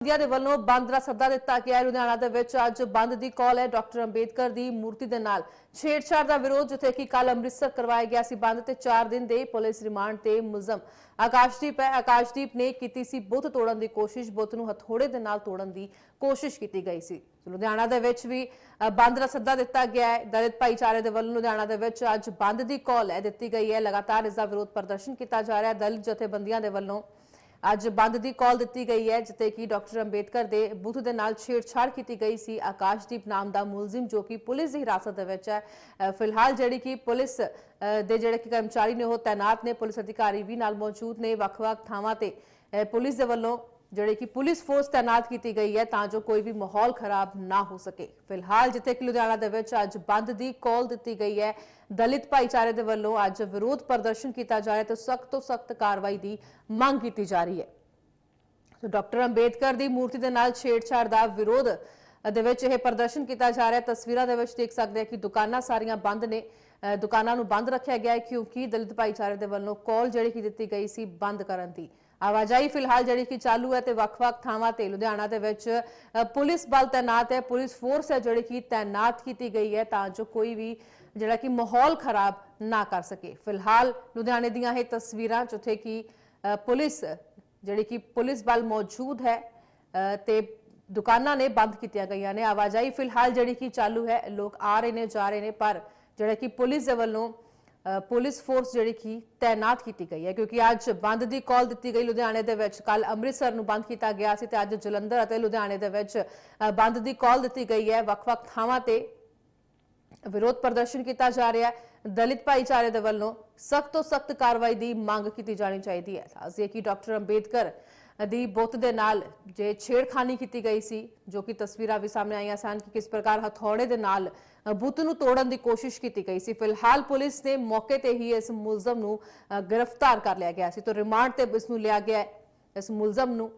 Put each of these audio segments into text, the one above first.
India ਦੇ ਵੱਲੋਂ ਬੰਦ ਦਾ ਸੱਦਾ ਦਿੱਤਾ ਗਿਆ ਲੁਧਿਆਣਾ ਦੇ ਵਿੱਚ ਅੱਜ ਬੰਦ ਦੀ ਕਾਲ ਹੈ। ਡਾਕਟਰ ਅੰਬੇਦਕਰ ਦੀ ਮੂਰਤੀ ਦੇ ਨਾਲ ਛੇੜਛਾੜ ਦਾ ਵਿਰੋਧ, ਜਿੱਥੇ ਕਿ ਕੱਲ ਅੰਮ੍ਰਿਤਸਰ ਕਰਵਾਇਆ ਗਿਆ ਸੀ ਬੰਦ ਤੇ 4 ਦਿਨ ਦੇ ਪੁਲਿਸ ਰਿਮਾਂਡ ਤੇ ਮੁਲਜ਼ਮ ਆਕਾਸ਼ਦੀਪ ਹੈ। ਆਕਾਸ਼ਦੀਪ ਨੇ ਕੀਤੀ ਸੀ ਬੁੱਤ ਤੋੜਨ ਦੀ ਕੋਸ਼ਿਸ਼, ਬੁੱਤ ਨੂੰ ਹਥੋੜੇ ਦੇ ਨਾਲ ਤੋੜਨ ਦੀ ਕੋਸ਼ਿਸ਼ ਕੀਤੀ ਗਈ ਸੀ। ਲੁਧਿਆਣਾ ਦੇ ਵਿੱਚ ਵੀ ਬੰਦ ਦਾ ਸੱਦਾ ਦਿੱਤਾ ਗਿਆ ਹੈ। ਦਲਿਤ ਭਾਈਚਾਰੇ ਦੇ ਵੱਲੋਂ ਲੁਧਿਆਣਾ ਦੇ ਵਿੱਚ ਅੱਜ ਬੰਦ ਦੀ ਕਾਲ ਹੈ। ਦਿੱਤੀ ਗਈ ਹੈ। ਲਗਾਤਾਰ ਇਸ ਦਾ ਵਿਰੋਧ ਪ੍ਰਦਰਸ਼ਨ ਕੀਤਾ ਜਾ ਰਿਹਾ ਹੈ। ਦਲਿਤ ਜਥੇਬੰਦੀਆਂ ਦੇ ਵੱਲੋਂ ਅੱਜ ਬੰਦ ਦੀ ਕਾਲ ਦਿੱਤੀ ਗਈ ਹੈ ਜਿੱਤੇ ਕਿ ਡਾਕਟਰ ਅੰਬੇਦਕਰ ਦੇ ਬੁੱਤ ਦੇ ਨਾਲ ਛੇੜਛਾੜ ਕੀਤੀ ਗਈ ਸੀ। ਆਕਾਸ਼ਦੀਪ ਨਾਮ ਦਾ ਮੁਲਜ਼ਮ ਜੋ ਕਿ ਪੁਲਿਸ ਦੀ ਹਿਰਾਸਤ ਦੇ ਵਿੱਚ ਹੈ। ਫਿਲਹਾਲ ਜਿਹੜੀ ਕਿ ਪੁਲਿਸ ਦੇ ਜਿਹੜੇ ਕਿ ਕਰਮਚਾਰੀ ਨੇ ਉਹ ਤਾਇਨਾਤ ਨੇ, ਪੁਲਿਸ ਅਧਿਕਾਰੀ ਵੀ ਨਾਲ ਮੌਜੂਦ ਨੇ। ਵੱਖ-ਵੱਖ ਥਾਵਾਂ ਤੇ ਪੁਲਿਸ ਦੇ ਵੱਲੋਂ ਜਿਹੜੇ ਕਿ ਪੁਲਿਸ ਫੋਰਸ ਤਾਇਨਾਤ ਕੀਤੀ ਗਈ ਹੈ ਤਾਂ ਜੋ ਕੋਈ ਵੀ ਮਾਹੌਲ ਖਰਾਬ ਨਾ ਹੋ ਸਕੇ। ਫਿਲਹਾਲ ਜਿੱਥੇ ਕਿ ਲੁਧਿਆਣਾ ਦੇ ਵਿੱਚ ਅੱਜ ਬੰਦ ਦੀ ਕਾਲ ਦਿੱਤੀ ਗਈ ਹੈ, ਦਲਿਤ ਭਾਈਚਾਰੇ ਦੇ ਵੱਲੋਂ ਅੱਜ ਵਿਰੋਧ ਪ੍ਰਦਰਸ਼ਨ ਕੀਤਾ ਜਾ ਰਿਹਾ ਤੇ ਸਖਤ ਤੋਂ ਸਖਤ ਕਾਰਵਾਈ ਦੀ ਮੰਗ ਕੀਤੀ ਜਾ ਰਹੀ ਹੈ। ਸੋ ਡਾਕਟਰ ਅੰਬੇਦਕਰ ਦੀ ਮੂਰਤੀ ਦੇ ਨਾਲ ਛੇੜਛਾੜ ਦਾ ਵਿਰੋਧ ਦੇ ਵਿੱਚ ਇਹ ਪ੍ਰਦਰਸ਼ਨ ਕੀਤਾ ਜਾ ਰਿਹਾ। ਤਸਵੀਰਾਂ ਦੇ ਵਿੱਚ ਦੇਖ ਸਕਦੇ ਹਾਂ ਕਿ ਦੁਕਾਨਾਂ ਸਾਰੀਆਂ ਬੰਦ ਨੇ। ਦੁਕਾਨਾਂ ਨੂੰ ਬੰਦ ਰੱਖਿਆ ਗਿਆ ਹੈ ਕਿਉਂਕਿ ਦਲਿਤ ਭਾਈਚਾਰੇ ਦੇ ਵੱਲੋਂ ਕਾਲ ਜਿਹੜੀ ਕਿ ਦਿੱਤੀ ਗਈ ਸੀ ਬੰਦ ਕਰਨ ਦੀ। ਆਵਾਜਾਈ ਫਿਲਹਾਲ ਜਿਹੜੀ ਕਿ ਚਾਲੂ ਹੈ ਤੇ ਵੱਖ-ਵੱਖ ਥਾਵਾਂ ਤੇ ਲੁਧਿਆਣਾ ਦੇ ਵਿੱਚ ਪੁਲਿਸ ਬਲ ਤਾਇਨਾਤ ਹੈ ਪੁਲਿਸ ਫੋਰਸ ਹੈ ਜਿਹੜੀ ਕਿ ਤਾਇਨਾਤ ਕੀਤੀ ਗਈ ਹੈ ਤਾਂ ਜੋ ਕੋਈ ਵੀ ਜਿਹੜਾ ਕਿ ਮਾਹੌਲ ਖਰਾਬ ਨਾ ਕਰ ਸਕੇ। ਫਿਲਹਾਲ ਲੁਧਿਆਣੇ ਦੀਆਂ ਇਹ ਤਸਵੀਰਾਂ ਜਿੱਥੇ ਕਿ ਪੁਲਿਸ ਜਿਹੜੀ ਕਿ ਪੁਲਿਸ ਬਲ ਮੌਜੂਦ ਹੈ ਅ, ਤੇ ਦੁਕਾਨਾਂ ਨੇ ਬੰਦ ਕੀਤੀਆਂ ਗਈਆਂ ਨੇ। ਆਵਾਜਾਈ ਫਿਲਹਾਲ ਜਿਹੜੀ ਕਿ ਚਾਲੂ ਹੈ ਲੋਕ ਆ ਰਹੇ ਨੇ ਜਾ ਰਹੇ ਨੇ ਪਰ ਜਿਹੜਾ ਕਿ ਪੁਲਿਸ ਦੇ ਵੱਲੋਂ ਪੁਲਿਸ ਫੋਰਸ ਜਿਹੜੀ ਕਿ ਤਾਇਨਾਤ ਕੀਤੀ ਗਈ ਹੈ, ਕਿਉਂਕਿ ਅੱਜ ਬੰਦ ਦੀ ਕਾਲ ਦਿੱਤੀ ਗਈ ਲੁਧਿਆਣੇ ਦੇ ਵਿੱਚ। ਕੱਲ ਅੰਮ੍ਰਿਤਸਰ ਨੂੰ ਬੰਦ ਕੀਤਾ ਗਿਆ ਸੀ ਤੇ ਅੱਜ ਜਲੰਧਰ ਅਤੇ ਲੁਧਿਆਣੇ ਦੇ ਵਿੱਚ ਬੰਦ ਦੀ ਕਾਲ ਦਿੱਤੀ ਗਈ ਹੈ। ਵੱਖ-ਵੱਖ ਥਾਵਾਂ ਤੇ ਵਿਰੋਧ ਪ੍ਰਦਰਸ਼ਨ ਕੀਤਾ ਜਾ ਰਿਹਾ ਹੈ। ਦਲਿਤ ਭਾਈਚਾਰੇ ਦੇ ਵੱਲੋਂ ਸਖਤ ਤੋਂ ਸਖਤ ਕਾਰਵਾਈ ਦੀ ਮੰਗ ਕੀਤੀ ਜਾਣੀ ਚਾਹੀਦੀ ਹੈ। ਅਸੀਂ ਕਿ ਡਾਕਟਰ ਅੰਬੇਦਕਰ ਦੀ ਬੁੱਤ ਦੇ ਨਾਲ ਜੇ ਛੇੜਖਾਨੀ ਕੀਤੀ ਗਈ ਸੀ, ਜੋ ਕਿ ਤਸਵੀਰਾਂ ਵੀ ਸਾਹਮਣੇ ਆਈਆਂ ਸਨ ਕਿ ਕਿਸ ਪ੍ਰਕਾਰ ਹਥੌੜੇ ਦੇ ਨਾਲ ਬੁੱਤ ਨੂੰ ਤੋੜਨ ਦੀ ਕੋਸ਼ਿਸ਼ ਕੀਤੀ ਗਈ ਸੀ। ਫਿਲਹਾਲ ਪੁਲਿਸ ਨੇ ਮੌਕੇ ਤੇ ਹੀ ਇਸ ਮੁਲਜ਼ਮ ਨੂੰ ਗ੍ਰਿਫਤਾਰ ਕਰ ਲਿਆ ਗਿਆ ਸੀ। ਤੋਂ ਰਿਮਾਂਡ ਤੇ ਇਸ ਨੂੰ ਲਿਆ ਗਿਆ ਹੈ, ਇਸ ਮੁਲਜ਼ਮ ਨੂੰ।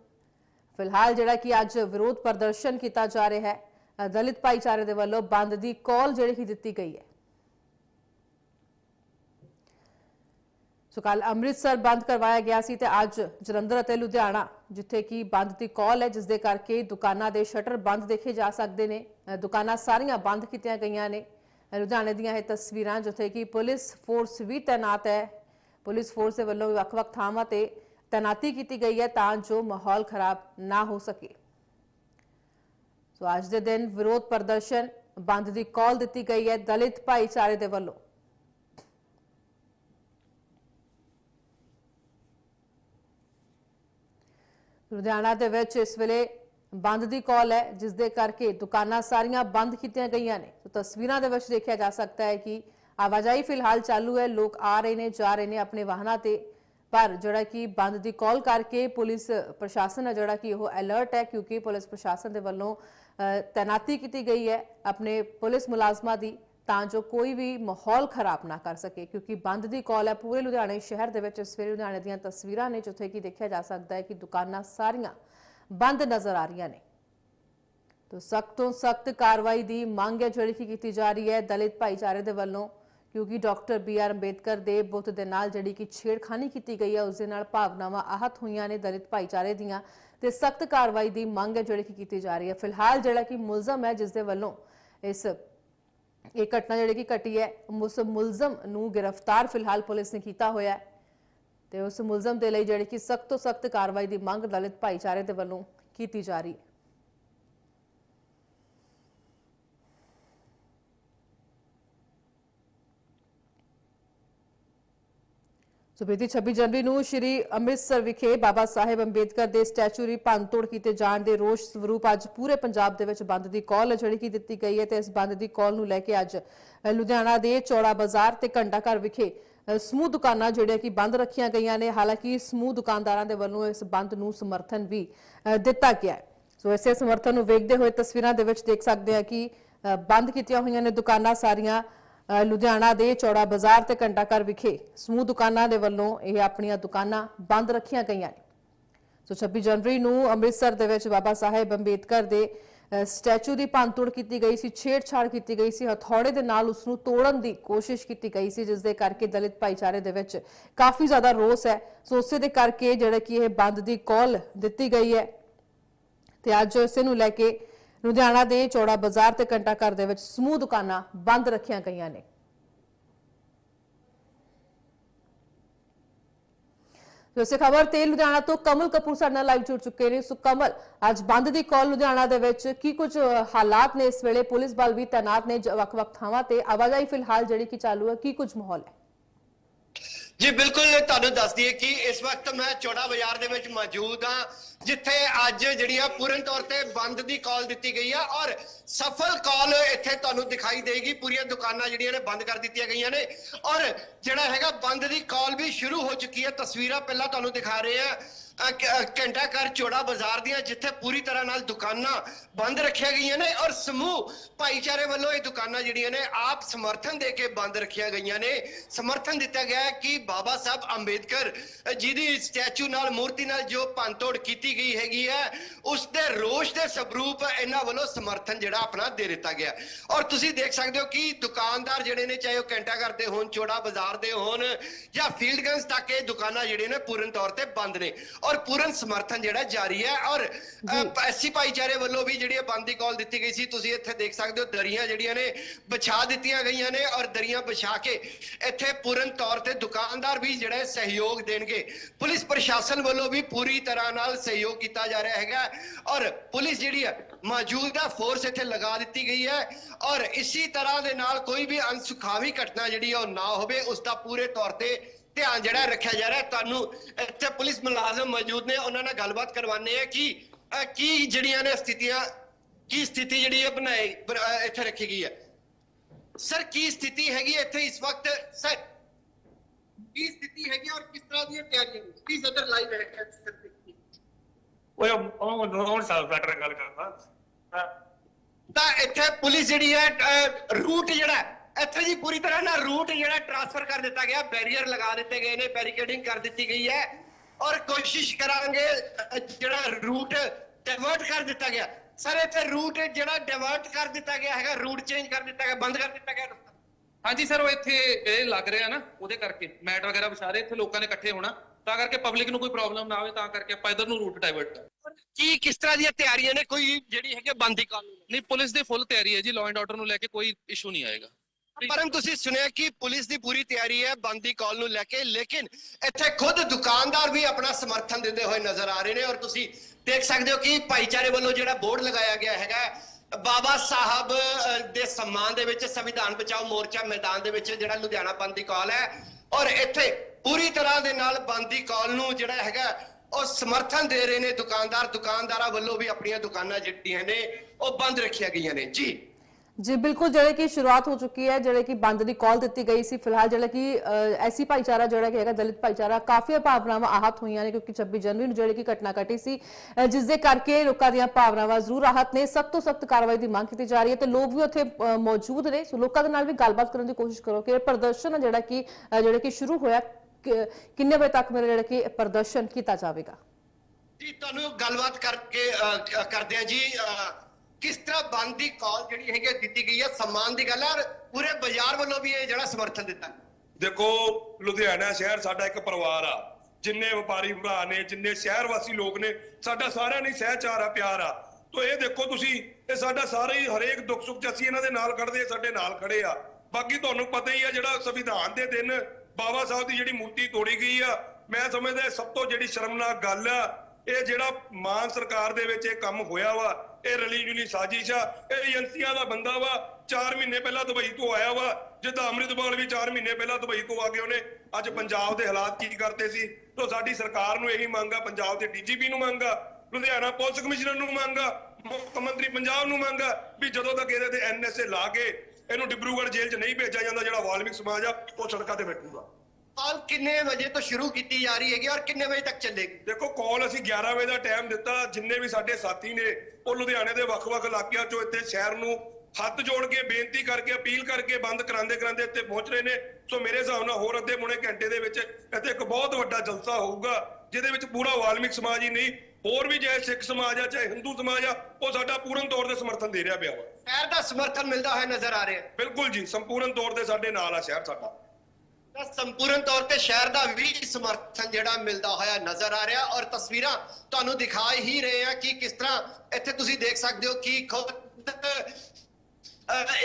ਫਿਲਹਾਲ ਜਿਹੜਾ ਕਿ ਅੱਜ ਵਿਰੋਧ ਪ੍ਰਦਰਸ਼ਨ ਕੀਤਾ ਜਾ ਰਿਹਾ ਹੈ ਦਲਿਤ ਭਾਈਚਾਰੇ ਦੇ ਵੱਲੋਂ ਬੰਦ ਦੀ ਕਾਲ ਜਿਹੜੀ ਕਿ ਦਿੱਤੀ ਗਈ ਹੈ। ਸੋ ਕੱਲ ਅੰਮ੍ਰਿਤਸਰ ਬੰਦ ਕਰਵਾਇਆ ਗਿਆ ਸੀ ਤੇ ਅੱਜ ਜਲੰਧਰ ਅਤੇ ਲੁਧਿਆਣਾ, ਜਿੱਥੇ ਕਿ ਬੰਦ ਦੀ ਕਾਲ ਹੈ, ਜਿਸ ਦੇ ਕਰਕੇ ਦੁਕਾਨਾਂ ਦੇ ਸ਼ਟਰ ਬੰਦ ਦੇਖੇ ਜਾ ਸਕਦੇ ਨੇ। ਦੁਕਾਨਾਂ ਸਾਰੀਆਂ ਬੰਦ ਕੀਤੀਆਂ ਗਈਆਂ ਨੇ। ਲੁਧਿਆਣੇ ਦੀਆਂ ਇਹ ਤਸਵੀਰਾਂ, ਜਿੱਥੇ ਕਿ ਪੁਲਿਸ ਫੋਰਸ ਵੀ ਤਾਇਨਾਤ ਹੈ। ਪੁਲਿਸ ਫੋਰਸ ਦੇ ਵੱਲੋਂ ਵੱਖ-ਵੱਖ ਥਾਵਾਂ ਤੇ ਤਾਇਨਾਤੀ ਕੀਤੀ ਗਈ ਹੈ ਤਾਂ ਜੋ ਮਾਹੌਲ ਖਰਾਬ ਨਾ ਹੋ ਸਕੇ। ਸੋ ਅੱਜ ਦੇ ਦਿਨ ਵਿਰੋਧ ਪ੍ਰਦਰਸ਼ਨ ਬੰਦ ਦੀ ਕਾਲ ਦਿੱਤੀ ਗਈ ਹੈ ਦਲਿਤ ਭਾਈਚਾਰੇ ਦੇ ਵੱਲੋਂ। ਲੁਧਿਆਣਾ ਦੇ ਵਿੱਚ ਇਸ ਵੇਲੇ ਬੰਦ ਦੀ ਕਾਲ ਹੈ, ਜਿਸ ਦੇ ਕਰਕੇ ਦੁਕਾਨਾਂ ਸਾਰੀਆਂ ਬੰਦ ਕੀਤੀਆਂ ਗਈਆਂ ਨੇ। ਸੋ ਤਸਵੀਰਾਂ ਦੇ ਵਿੱਚ ਦੇਖਿਆ ਜਾ ਸਕਦਾ ਹੈ ਕਿ ਆਵਾਜਾਈ ਫਿਲਹਾਲ ਚਾਲੂ ਹੈ। ਲੋਕ ਆ ਰਹੇ ਨੇ, ਜਾ ਰਹੇ ਨੇ ਆਪਣੇ ਵਾਹਨਾਂ ਤੇ। ਪਰ ਜਿਹੜਾ ਕਿ ਬੰਦ ਦੀ ਕਾਲ ਕਰਕੇ ਪੁਲਿਸ ਪ੍ਰਸ਼ਾਸਨ ਹੈ, ਜਿਹੜਾ ਕਿ ਉਹ ਅਲਰਟ ਹੈ, ਕਿਉਂਕਿ ਪੁਲਿਸ ਪ੍ਰਸ਼ਾਸਨ ਦੇ ਵੱਲੋਂ ਤੈਨਾਤੀ ਕੀਤੀ ਗਈ ਹੈ। ਆਪਣੇ ਪੁਲਿਸ ਮੁਲਾਜ਼ਮਾਂ ਦੀ ਤਾਂ ਜੋ ਕੋਈ ਵੀ ਮਾਹੌਲ ਖਰਾਬ ਨਾ ਕਰ ਸਕੇ, ਕਿਉਂਕਿ ਬੰਦ ਦੀ ਕਾਲ ਹੈ ਪੂਰੇ ਲੁਧਿਆਣੇ ਸ਼ਹਿਰ ਦੇ ਵਿੱਚ। ਇਸ ਵੇਲੇ ਲੁਧਿਆਣੇ ਦੀਆਂ ਤਸਵੀਰਾਂ ਨੇ, ਜਿੱਥੇ ਕਿ ਦੇਖਿਆ ਜਾ ਸਕਦਾ ਹੈ ਕਿ ਦੁਕਾਨਾਂ ਸਾਰੀਆਂ ਬੰਦ ਨਜ਼ਰ ਆ ਰਹੀਆਂ ਨੇ। ਤੋ ਸਖਤ ਤੋਂ ਸਖਤ ਕਾਰਵਾਈ ਦੀ ਮੰਗ ਹੈ, ਜਿਹੜੀ ਕਿ ਕੀਤੀ ਜਾ ਰਹੀ ਹੈ ਦਲਿਤ ਭਾਈਚਾਰੇ ਦੇ ਵੱਲੋਂ, ਕਿਉਂਕਿ ਡਾਕਟਰ ਬੀ ਆਰ ਅੰਬੇਦਕਰ ਦੇ ਬੁੱਤ ਦੇ ਨਾਲ ਜਿਹੜੀ ਕਿ ਛੇੜਖਾਨੀ ਕੀਤੀ ਗਈ ਹੈ, ਉਸ ਦੇ ਨਾਲ ਭਾਵਨਾਵਾਂ ਆਹਤ ਹੋਈਆਂ ਨੇ ਦਲਿਤ ਭਾਈਚਾਰੇ ਦੀਆਂ। ਤੇ ਸਖਤ ਕਾਰਵਾਈ ਦੀ ਮੰਗ ਹੈ, ਜਿਹੜੀ ਕਿ ਕੀਤੀ ਜਾ ਰਹੀ ਹੈ। ਫਿਲਹਾਲ ਜਿਹੜਾ ਕਿ ਮੁਲਜ਼ਮ ਹੈ, ਜਿਸ ਦੇ ਵੱਲੋਂ ਇਸ ਇਹ ਘਟਨਾ ਜਿਹੜੀ ਕਿ ਘਟੀ ਹੈ, ਉਸ ਮੁਲਜ਼ਮ ਨੂੰ ਗ੍ਰਿਫਤਾਰ ਫਿਲਹਾਲ ਪੁਲਿਸ ਨੇ ਕੀਤਾ ਹੋਇਆ ਹੈ ਤੇ ਉਸ ਮੁਲਜ਼ਮ ਦੇ ਲਈ ਜਿਹੜੀ ਕਿ ਸਖਤ ਤੋਂ ਸਖਤ ਕਾਰਵਾਈ ਦੀ ਮੰਗ ਦਲਿਤ ਭਾਈਚਾਰੇ ਦੇ ਵੱਲੋਂ ਕੀਤੀ ਜਾ ਰਹੀ ਹੈ। ਸੋ ਬੀਤੀ 26 ਜਨਵਰੀ ਨੂੰ ਸ਼੍ਰੀ ਅੰਮ੍ਰਿਤਸਰ ਵਿਖੇ ਬਾਬਾ ਸਾਹਿਬ ਅੰਬੇਦਕਰ ਦੇ ਸਟੈਚੂ ਦੀ ਭੰਨਤੋੜ ਕੀਤੇ ਜਾਣ ਦੇ ਰੋਸ ਸਰੂਪ ਅੱਜ ਪੂਰੇ ਪੰਜਾਬ ਦੇ ਵਿੱਚ ਬੰਦ ਦੀ ਕਾਲ ਜਿਹੜੀ ਕਿ ਦਿੱਤੀ ਗਈ ਹੈ ਤੇ ਇਸ ਬੰਦ ਦੀ ਕਾਲ ਨੂੰ ਲੈ ਕੇ ਅੱਜ ਲੁਧਿਆਣਾ ਦੇ ਚੌੜਾ ਬਾਜ਼ਾਰ ਤੇ ਘੰਟਾ ਘਰ ਵਿਖੇ ਸਮੂਹ ਦੁਕਾਨਾਂ ਜਿਹੜੀਆਂ ਕਿ ਬੰਦ ਰੱਖੀਆਂ ਗਈਆਂ ਨੇ, ਹਾਲਾਂਕਿ ਸਮੂਹ ਦੁਕਾਨਦਾਰਾਂ ਦੇ ਵੱਲੋਂ ਇਸ ਬੰਦ ਨੂੰ ਸਮਰਥਨ ਵੀ ਦਿੱਤਾ ਗਿਆ ਹੈ। ਸੋ ਇਸੇ ਸਮਰਥਨ ਨੂੰ ਵੇਖਦੇ ਹੋਏ ਤਸਵੀਰਾਂ ਦੇ ਵਿੱਚ ਦੇਖ ਸਕਦੇ ਹਾਂ ਕਿ ਬੰਦ ਕੀਤੀਆਂ ਹੋਈਆਂ ਨੇ ਦੁਕਾਨਾਂ ਸਾਰੀਆਂ ਲੁਧਿਆਣਾ ਦੇ ਚੌੜਾ ਬਾਜ਼ਾਰ ਤੇ ਘੰਟਾ ਘਰ ਵਿਖੇ ਸਮੂਹ ਦੁਕਾਨਾਂ ਦੇ ਵੱਲੋਂ ਇਹ ਆਪਣੀਆਂ ਦੁਕਾਨਾਂ ਬੰਦ ਰੱਖੀਆਂ ਗਈਆਂ ਨੇ। ਸੋ 26 ਜਨਵਰੀ ਨੂੰ ਅੰਮ੍ਰਿਤਸਰ ਦੇ ਵਿੱਚ ਬਾਬਾ ਸਾਹਿਬ ਅੰਬੇਦਕਰ ਦੇ ਸਟੈਚੂ ਦੀ ਭੰਨਤੋੜ ਕੀਤੀ ਗਈ ਸੀ, ਛੇੜਛਾੜ ਕੀਤੀ ਗਈ ਸੀ, ਹਥੌੜੇ ਦੇ ਨਾਲ ਉਸ ਨੂੰ ਤੋੜਨ ਦੀ ਕੋਸ਼ਿਸ਼ ਕੀਤੀ ਗਈ ਸੀ, ਜਿਸ ਦੇ ਕਰਕੇ ਦਲਿਤ ਭਾਈਚਾਰੇ ਦੇ ਵਿੱਚ ਕਾਫੀ ਜ਼ਿਆਦਾ ਰੋਸ ਹੈ। ਸੋ ਉਸੇ ਦੇ ਕਰਕੇ ਜਿਹੜਾ ਕਿ ਇਹ ਬੰਦ ਦੀ ਕਾਲ ਦਿੱਤੀ ਗਈ ਹੈ। ਤੇ ਅੱਜ ਇਸੇ ਨੂੰ ਲੈ ਕੇ ਲੁਧਿਆਣਾ ਦੇ ਚੌੜਾ ਬਾਜ਼ਾਰ ਤੇ ਘੰਟਾ ਘਰ ਦੇ ਵਿੱਚ ਸਮੂਹ ਦੁਕਾਨਾਂ ਬੰਦ ਰੱਖੀਆਂ ਗਈਆਂ ਨੇ। ਦੋਸਤੋ ਖਬਰ ਤੇ ਲੁਧਿਆਣਾ ਤੋਂ ਕਮਲ ਕਪੂਰ ਸਾਡੇ ਨਾਲ ਲਾਈਵ ਜੁੜ ਚੁੱਕੇ ਨੇ। ਸੋ ਕਮਲ, ਅੱਜ ਬੰਦ ਦੀ ਕਾਲ ਲੁਧਿਆਣਾ ਦੇ ਵਿੱਚ ਕੀ ਕੁਝ ਹਾਲਾਤ ਨੇ ਇਸ ਵੇਲੇ? ਪੁਲਿਸ ਬਲ ਵੀ ਤਾਇਨਾਤ ਨੇ ਵੱਖ-ਵੱਖ ਥਾਵਾਂ ਤੇ। ਆਵਾਜਾਈ ਫਿਲਹਾਲ ਜਿਹੜੀ ਕਿ ਚਾਲੂ ਹੈ, ਕੀ ਕੁਝ ਮਾਹੌਲ ਹੈ? ਜੀ, ਬਿਲਕੁਲ ਤੁਹਾਨੂੰ ਦੱਸ ਦਈਏ ਕਿ ਇਸ ਵਕਤ ਮੈਂ ਚੌੜਾ ਬਾਜ਼ਾਰ ਦੇ ਵਿੱਚ ਮੌਜੂਦ ਹਾਂ, ਜਿੱਥੇ ਅੱਜ ਜਿਹੜੀ ਆ ਪੂਰਨ ਤੌਰ ਤੇ ਬੰਦ ਦੀ ਕਾਲ ਦਿੱਤੀ ਗਈ ਆ ਔਰ ਸਫਲ ਕਾਲ ਇੱਥੇ ਤੁਹਾਨੂੰ ਦਿਖਾਈ ਦੇਗੀ। ਪੂਰੀਆਂ ਦੁਕਾਨਾਂ ਜਿਹੜੀਆਂ ਨੇ ਬੰਦ ਕਰ ਦਿੱਤੀਆਂ ਗਈਆਂ ਨੇ ਔਰ ਜਿਹੜਾ ਹੈਗਾ ਬੰਦ ਦੀ ਕਾਲ ਵੀ ਸ਼ੁਰੂ ਹੋ ਚੁੱਕੀ ਹੈ। ਤਸਵੀਰਾਂ ਪਹਿਲਾਂ ਤੁਹਾਨੂੰ ਦਿਖਾ ਰਹੇ ਆ ਘੰਟਾ ਘਰ ਚੌੜਾ ਬਾਜ਼ਾਰ ਦੀਆਂ ਜਿੱਥੇ ਪੂਰੀ ਤਰ੍ਹਾਂ ਨਾਲ ਦੁਕਾਨਾਂ ਬੰਦ ਰੱਖੀਆਂ ਗਈਆਂ ਨੇ ਔਰ ਸਮੂਹ ਭਾਈਚਾਰੇ ਵੱਲੋਂ ਇਹ ਦੁਕਾਨਾਂ ਜਿਹੜੀਆਂ ਨੇ ਆਪ ਸਮਰਥਨ ਦੇ ਕੇ ਬੰਦ ਰੱਖੀਆਂ ਗਈਆਂ ਨੇ। ਸਮਰਥਨ ਦਿੱਤਾ ਗਿਆ ਹੈ ਕਿ ਬਾਬਾ ਸਾਹਿਬ ਅੰਬੇਦਕਰ ਅ, ਜਿਹਦੀ ਸਟੈਚੂ ਨਾਲ ਮੂਰਤੀ ਨਾਲ ਜੋ ਭੰਨਤੋੜ ਕੀਤੀ ਗਈ ਹੈਗੀ ਹੈ ਉਸ ਦੇ ਰੋਸ਼ ਦੇ ਸਬਰੂਪ ਇਹਨਾਂ ਵੱਲੋਂ ਸਮਰਥਨ ਜਿਹੜਾ ਆਪਣਾ ਦੇ ਦਿੱਤਾ ਗਿਆ। ਔਰ ਤੁਸੀਂ ਦੇਖ ਸਕਦੇ ਹੋ ਕਿ ਦੁਕਾਨਦਾਰ ਜਿਹੜੇ ਨੇ ਚਾਹੇ ਉਹ ਘੰਟਾ ਘਰ ਦੇ ਹੋਣ ਚੌੜਾ ਬਾਜ਼ਾਰ ਦੇ ਹੋਣ ਜਾਂ ਫੀਲਡ ਫੀਲਡਗੰਜ ਤੱਕ ਇਹ ਦੁਕਾਨਾਂ ਜਿਹੜੀਆਂ ਨੇ ਪੂਰਨ ਤੌਰ ਤੇ ਬੰਦ ਨੇ। ਔਰ ਪੂਰਨ ਸਮਰਥਨ ਜਿਹੜਾ ਜਾਰੀ ਹੈ। ਔਰ ਐਸੀ ਭਾਈਚਾਰੇ ਵੱਲੋਂ ਵੀ ਜਿਹੜੀ ਬੰਦ ਦੀ ਕਾਲ ਦਿੱਤੀ ਗਈ ਸੀ ਤੁਸੀਂ ਇੱਥੇ ਦੇਖ ਸਕਦੇ ਹੋ ਦਰੀਆਂ ਜਿਹੜੀਆਂ ਨੇ ਵਿਛਾ ਦਿੱਤੀਆਂ ਗਈਆਂ ਨੇ ਔਰ ਦਰੀਆਂ ਵਿਛਾ ਕੇ ਇੱਥੇ ਪੂਰਨ ਤੌਰ ਤੇ ਦੁਕਾਨਦਾਰ ਵੀ ਜਿਹੜਾ ਸਹਿਯੋਗ ਦੇਣਗੇ। ਪੁਲਿਸ ਪ੍ਰਸ਼ਾਸਨ ਵੱਲੋਂ ਵੀ ਪੂਰੀ ਤਰ੍ਹਾਂ ਨਾਲ ਸਹਿਯੋਗ ਕੀਤਾ ਜਾ ਰਿਹਾ ਹੈਗਾ। ਔਰ ਪੁਲਿਸ ਜਿਹੜੀ ਹੈ ਮੌਜੂਦਾ ਫੋਰਸ ਇੱਥੇ ਲਗਾ ਦਿੱਤੀ ਗਈ ਹੈ। ਔਰ ਇਸੇ ਤਰ੍ਹਾਂ ਦੇ ਨਾਲ ਕੋਈ ਵੀ ਅਨਸੁਖਾਵੀ ਘਟਨਾ ਜਿਹੜੀ ਹੈ ਉਹ ਨਾ ਹੋਵੇ ਉਸ ਦਾ ਪੂਰੇ ਤੌਰ ਤੇ ਧਿਆਨ ਜਿਹੜਾ ਰੱਖਿਆ ਜਾ ਰਿਹਾ ਹੈ। ਤੁਹਾਨੂੰ ਇੱਥੇ ਪੁਲਿਸ ਮੁਲਾਜ਼ਮ ਮੌਜੂਦ ਨੇ ਉਹਨਾਂ ਨਾਲ ਗੱਲਬਾਤ ਕਰਵਾਉਂਦੇ ਆ ਕਿ ਅਹ, ਕੀ ਜਿਹੜੀਆਂ ਨੇ ਸਥਿਤੀਆਂ ਕੀ ਸਥਿਤੀ ਜਿਹੜੀ ਹੈ ਬਣਾਈ ਅਹ, ਇੱਥੇ ਰੱਖੀ ਗਈ ਹੈ ਸਰ ਕੀ ਸਥਿਤੀ ਹੈਗੀ ਹੈ ਇੱਥੇ ਇਸ ਵਕਤ ਸਰ ਕੀ ਸਥਿਤੀ ਹੈਗੀ ਹੈ ਔਰ ਕਿਸ ਤਰ੍ਹਾਂ ਦੀਆਂ ਤਿਆਰੀਆਂ ਨੇ ਪਲੀਜ਼ ਅਦਰ ਲਾਈਵ ਹੈ ਉਹ ਉਹ ਨੋਨ ਸਾਲ ਗੱਲ ਕਰਦਾ ਹਾਂ। ਤਾਂ ਇੱਥੇ ਪੁਲਿਸ ਜਿਹੜੀ ਹੈ ਅਹ, ਰੂਟ ਜਿਹੜਾ ਹੈ, ਇੱਥੇ ਜੀ ਪੂਰੀ ਤਰ੍ਹਾਂ ਨਾਲ ਰੂਟ ਜਿਹੜਾ ਟ੍ਰਾਂਸਫਰ ਕਰ ਦਿੱਤਾ ਗਿਆ ਬੈਰੀਅਰ ਲਗਾ ਦਿੱਤੇ ਗਏ ਨੇ ਬੈਰੀਕੇਡਿੰਗ ਕਰ ਦਿੱਤੀ ਗਈ ਹੈ ਔਰ ਕੋਸ਼ਿਸ਼ ਕਰਾਂਗੇ ਜਿਹੜਾ ਰੂਟ ਡਿਵਰਟ ਕਰ ਦਿੱਤਾ ਗਿਆ। ਸਰ ਇੱਥੇ ਰੂਟ ਜਿਹੜਾ ਡਿਵਰਟ ਕਰ ਦਿੱਤਾ ਗਿਆ ਹੈਗਾ ਰੂਟ ਚੇਂਜ ਕਰ ਦਿੱਤਾ ਗਿਆ ਬੰਦ ਕਰ ਦਿੱਤਾ ਗਿਆ। ਹਾਂਜੀ ਸਰ ਉਹ ਇੱਥੇ ਇਹ ਲੱਗ ਰਿਹਾ ਨਾ ਉਹਦੇ ਕਰਕੇ ਮੈਟ ਵਗੈਰਾ ਵਿਛਾ ਰਹੇ ਇੱਥੇ ਲੋਕਾਂ ਨੇ ਇਕੱਠੇ ਹੋਣਾ ਤਾਂ ਕਰਕੇ ਪਬਲਿਕ ਨੂੰ ਕੋਈ ਪ੍ਰੋਬਲਮ ਨਾ ਆਵੇ ਤਾਂ ਕਰਕੇ ਆਪਾਂ ਇਧਰ ਨੂੰ ਰੂਟ ਡਾਇਵਰਟ ਕਰ ਕੀ ਕਿਸ ਤਰ੍ਹਾਂ ਦੀਆਂ ਤਿਆਰੀਆਂ ਨੇ? ਕੋਈ ਜਿਹੜੀ ਹੈਗੀ ਬੰਦ ਕਾਨੂੰਨ? ਨਹੀਂ ਪੁਲਿਸ ਦੀ ਫੁੱਲ ਤਿਆਰੀ ਹੈ ਜੀ ਲਾਅ ਐਂਡ ਆਰਡਰ ਨੂੰ ਲੈ ਕੇ ਕੋਈ ਇਸ਼ੂ ਨਹੀਂ ਆਏਗਾ। ਪਰਮ ਤੁਸੀਂ ਸੁਣਿਆ ਕਿ ਪੁਲਿਸ ਦੀ ਪੂਰੀ ਤਿਆਰੀ ਹੈ, ਬੰਦੀ ਕਾਲ ਨੂੰ ਲੈ ਕੇ, ਲੇਕਿਨ ਇੱਥੇ ਖੁਦ ਦੁਕਾਨਦਾਰ ਵੀ ਆਪਣਾ ਸਮਰਥਨ ਦਿੰਦੇ ਹੋਏ ਨਜ਼ਰ ਆ ਰਹੇ ਨੇ ਔਰ ਤੁਸੀਂ ਦੇਖ ਸਕਦੇ ਹੋ ਕਿ ਭਾਈਚਾਰੇ ਵੱਲੋਂ ਜਿਹੜਾ ਬੋਰਡ ਲਗਾਇਆ ਗਿਆ ਹੈਗਾ ਬਾਬਾ ਸਾਹਿਬ ਦੇ ਸਨਮਾਨ ਦੇ ਵਿੱਚ ਸੰਵਿਧਾਨ ਬਚਾਓ ਮੋਰਚਾ ਮੈਦਾਨ ਦੇ ਵਿੱਚ ਜਿਹੜਾ ਲੁਧਿਆਣਾ ਬੰਦੀ ਕਾਲ ਹੈ ਔਰ ਇੱਥੇ ਪੂਰੀ ਤਰ੍ਹਾਂ ਦੇ ਨਾਲ ਬੰਦੀ ਦੀ ਕਾਲ ਨੂੰ ਜਿਹੜਾ ਹੈਗਾ, ਉਹ ਸਮਰਥਨ ਦੇ ਰਹੇ ਨੇ ਦੁਕਾਨਦਾਰ, ਦੁਕਾਨਦਾਰਾਂ ਵੱਲੋਂ ਵੀ ਆਪਣੀਆਂ ਦੁਕਾਨਾਂ ਜਿਹੜੀਆਂ ਨੇ, ਉਹ ਬੰਦ ਰੱਖੀਆਂ ਗਈਆਂ ਨੇ। ਜੀ। ਜੀ, ਬਿਲਕੁਲ, ਜਿਹੜੇ ਕਿ ਸ਼ੁਰੂਆਤ ਹੋ ਚੁੱਕੀ ਹੈ, ਜਿਹੜੇ ਕਿ ਬੰਦ ਦੀ ਕਾਲ ਦਿੱਤੀ ਗਈ ਸੀ, ਫਿਲਹਾਲ ਜਿਹੜਾ ਕਿ ਐਸੀ ਭਾਈਚਾਰਾ ਜਿਹੜਾ ਕਿ ਹੈਗਾ, ਦਲਿਤ ਭਾਈਚਾਰਾ, ਕਾਫੀ ਭਾਵਨਾਵਾਂ ਆਹਤ ਹੋਈਆਂ ਨੇ, ਕਿਉਂਕਿ 26 ਜਨਵਰੀ ਨੂੰ ਜਿਹੜੀ ਕਿ ਘਟਨਾ ਘਟੀ ਸੀ ਜਿਸ ਦੇ ਕਰਕੇ ਲੋਕਾਂ ਦੀਆਂ ਭਾਵਨਾਵਾਂ ਜ਼ਰੂਰ ਆਹਤ ਨੇ ਸਖਤ ਤੋਂ ਸਖਤ ਕਾਰਵਾਈ ਦੀ ਮੰਗ ਕੀਤੀ ਜਾ ਰਹੀ ਹੈ ਤੇ ਲੋਕ ਵੀ ਉੱਥੇ ਮੌਜੂਦ ਨੇ, ਸੋ ਲੋਕਾਂ ਦੇ ਨਾਲ ਵੀ ਗੱਲਬਾਤ ਕਰਨ ਦੀ ਕੋਸ਼ਿਸ਼ ਕਰੋ ਕਿ ਪ੍ਰਦਰਸ਼ਨ ਜਿਹੜਾ ਕਿ ਜਿਹੜਾ ਕਿ ਸ਼ੁਰੂ ਹੋਇਆ ਕਿੰਨੇ ਵਜੇ ਤੱਕ ਮੇਰਾ ਜਿਹੜਾ ਕਿ ਪ੍ਰਦਰਸ਼ਨ ਕੀਤਾ ਜਾਵੇਗਾ? ਜੀ, ਤੁਹਾਨੂੰ ਗੱਲਬਾਤ ਕਰਕੇ ਕਰਦੇ ਆ ਜੀ ਕਿਸ ਤਰ੍ਹਾਂ ਬੰਦ ਦੀ ਕਾਲ ਜਿਹੜੀ ਹੈਗੀ ਆ ਦਿੱਤੀ ਗਈ ਹੈ ਸਨਮਾਨ ਦੀ ਗੱਲ ਹੈ ਔਰ ਪੂਰੇ ਬਾਜ਼ਾਰ ਵੱਲੋਂ ਵੀ ਇਹ ਜਿਹੜਾ ਸਮਰਥਨ ਦਿੱਤਾ। ਦੇਖੋ, ਲੁਧਿਆਣਾ ਸ਼ਹਿਰ ਸਾਡਾ ਇੱਕ ਪਰਿਵਾਰ ਆ। ਜਿੰਨੇ ਵਪਾਰੀ ਭਰਾ ਨੇ, ਜਿੰਨੇ ਸ਼ਹਿਰ ਵਾਸੀ ਲੋਕ ਨੇ, ਸਾਡਾ ਸਾਰਿਆਂ ਨੇ ਸਹਿਚਾਰ ਆ, ਪਿਆਰ ਆ। ਤੋ ਇਹ ਦੇਖੋ ਤੁਸੀਂ, ਇਹ ਸਾਡਾ ਸਾਰੇ ਹੀ ਹਰੇਕ ਦੁੱਖ ਸੁੱਖ ਚ ਅਸੀਂ ਇਹਨਾਂ ਦੇ ਨਾਲ ਖੜਦੇ ਆ, ਸਾਡੇ ਨਾਲ ਖੜੇ ਆ। ਬਾਕੀ ਤੁਹਾਨੂੰ ਪਤਾ ਹੀ ਆ, ਜਿਹੜਾ ਸੰਵਿਧਾਨ ਦੇ ਦਿਨ ਬਾਬਾ ਸਾਹਿਬ ਦੀ ਜਿਹੜੀ ਮੂਰਤੀ ਤੋੜੀ ਗਈ ਆ, ਮੈਂ ਸਮਝਦਾ ਸਭ ਤੋਂ ਜਿਹੜੀ ਸ਼ਰਮਨਾਕ ਗੱਲ ਆ, ਇਹ ਜਿਹੜਾ ਮਾਨ ਸਰਕਾਰ ਦੇ ਵਿੱਚ ਇਹ ਕੰਮ ਹੋਇਆ ਵਾ ਇਹ ਰਲੀ ਜੁਲੀ ਸਾਜ਼ਿਸ਼ ਆ, ਇਹ ਏਜੰਸੀਆਂ ਦਾ ਬੰਦਾ ਵਾ 4 ਮਹੀਨੇ ਪਹਿਲਾਂ ਦੁਬਈ ਤੋਂ ਆਇਆ ਵਾ, ਜਿੱਦਾਂ ਅੰਮ੍ਰਿਤਪਾਲ ਵੀ 4 ਮਹੀਨੇ ਪਹਿਲਾਂ ਦੁਬਈ ਤੋਂ ਆ ਕੇ ਉਹਨੇ ਅੱਜ ਪੰਜਾਬ ਦੇ ਹਾਲਾਤ ਕੀ ਕਰਦੇ ਸੀ, ਤੋਂ ਸਾਡੀ ਸਰਕਾਰ ਨੂੰ ਇਹੀ ਮੰਗ ਆ, ਪੰਜਾਬ ਦੇ ਡੀਜੀਪੀ ਨੂੰ ਮੰਗ ਆ, ਲੁਧਿਆਣਾ ਪੁਲਿਸ ਕਮਿਸ਼ਨਰ ਨੂੰ ਮੰਗ ਆ, ਮੁੱਖ ਮੰਤਰੀ ਪੰਜਾਬ ਨੂੰ ਮੰਗ ਆ, ਵੀ ਜਦੋਂ ਤੱਕ ਇਹਦੇ ਤੇ ਐਨਐਸਏ ਲਾ ਕੇ ਇਹਨੂੰ ਡਿਬਰੂਗੜ੍ਹ ਜੇਲ੍ਹ 'ਚ ਨਹੀਂ ਭੇਜਿਆ ਜਾਂਦਾ, ਜਿਹੜਾ ਵਾਲਮਿਕ ਸਮਾਜ ਆ, ਉਹ ਸੜਕਾਂ ਤੇ ਬੈਠੂਗਾ। ਕਾਲ ਕਿੰਨੇ ਵਜੇ ਤੋਂ ਸ਼ੁਰੂ ਕੀਤੀ ਜਾ ਰਹੀ ਹੈਗੀ ਔਰ ਕਿੰਨੇ ਵਜੇ ਤੱਕ ਚੱਲੇਗੀ? ਦੇਖੋ ਕਾਲ ਅਸੀਂ 11 ਵਜੇ ਦਾ ਟਾਈਮ ਦਿੱਤਾ ਜਿੰਨੇ ਵੀ ਸਾਡੇ ਸਾਥੀ ਨੇ ਉਹ ਲੁਧਿਆਣੇ ਦੇ ਵੱਖ-ਵੱਖ ਇਲਾਕਿਆਂ ਚੋਂ ਇੱਥੇ ਸ਼ਹਿਰ ਨੂੰ ਹੱਥ ਜੋੜ ਕੇ ਬੇਨਤੀ ਕਰਕੇ ਅਪੀਲ ਕਰਕੇ ਬੰਦ ਕਰਾਉਂਦੇ ਕਰਾਉਂਦੇ ਇੱਥੇ ਪਹੁੰਚ ਰਹੇ ਨੇ। ਸੋ ਮੇਰੇ ਹਿਸਾਬ ਨਾਲ ਹੋਰ ਅੱਧੇ ਪੌਣੇ ਘੰਟੇ ਦੇ ਵਿੱਚ ਇੱਥੇ ਇੱਕ ਬਹੁਤ ਵੱਡਾ ਜਲਸਾ ਹੋਊਗਾ ਜਿਹਦੇ ਵਿੱਚ ਪੂਰਾ ਵਾਲਮਿਕ ਸਮਾਜ ਹੀ ਨਹੀਂ ਹੋਰ ਵੀ ਚਾਹੇ ਸਿੱਖ ਸਮਾਜ ਆ ਚਾਹੇ ਹਿੰਦੂ ਸਮਾਜ ਆ ਉਹ ਸਾਡਾ ਪੂਰਨ ਤੌਰ ਤੇ ਸਮਰਥਨ ਦੇ ਰਿਹਾ ਪਿਆ ਵਾ। ਸ਼ਹਿਰ ਦਾ ਸਮਰਥਨ ਮਿਲਦਾ ਹੋਇਆ ਨਜ਼ਰ ਆ ਰਿਹਾ ਬਿਲਕੁਲ ਜੀ ਸੰਪੂਰਨ ਤੌਰ ਤੇ ਸਾਡੇ ਨਾਲ ਆ ਸ਼ਹਿਰ ਸਾਡਾ। ਤਾਂ ਸੰਪੂਰਨ ਤੌਰ ਤੇ ਸ਼ਹਿਰ ਦਾ ਵੀ ਸਮਰਥਨ ਜਿਹੜਾ ਮਿਲਦਾ ਹੋਇਆ ਨਜ਼ਰ ਆ ਰਿਹਾ ਔਰ ਤਸਵੀਰਾਂ ਤੁਹਾਨੂੰ ਦਿਖਾ ਹੀ ਰਹੇ ਆ ਕਿ ਕਿਸ ਤਰ੍ਹਾਂ ਇੱਥੇ ਤੁਸੀਂ ਦੇਖ ਸਕਦੇ ਹੋ ਕਿ ਖੁਦ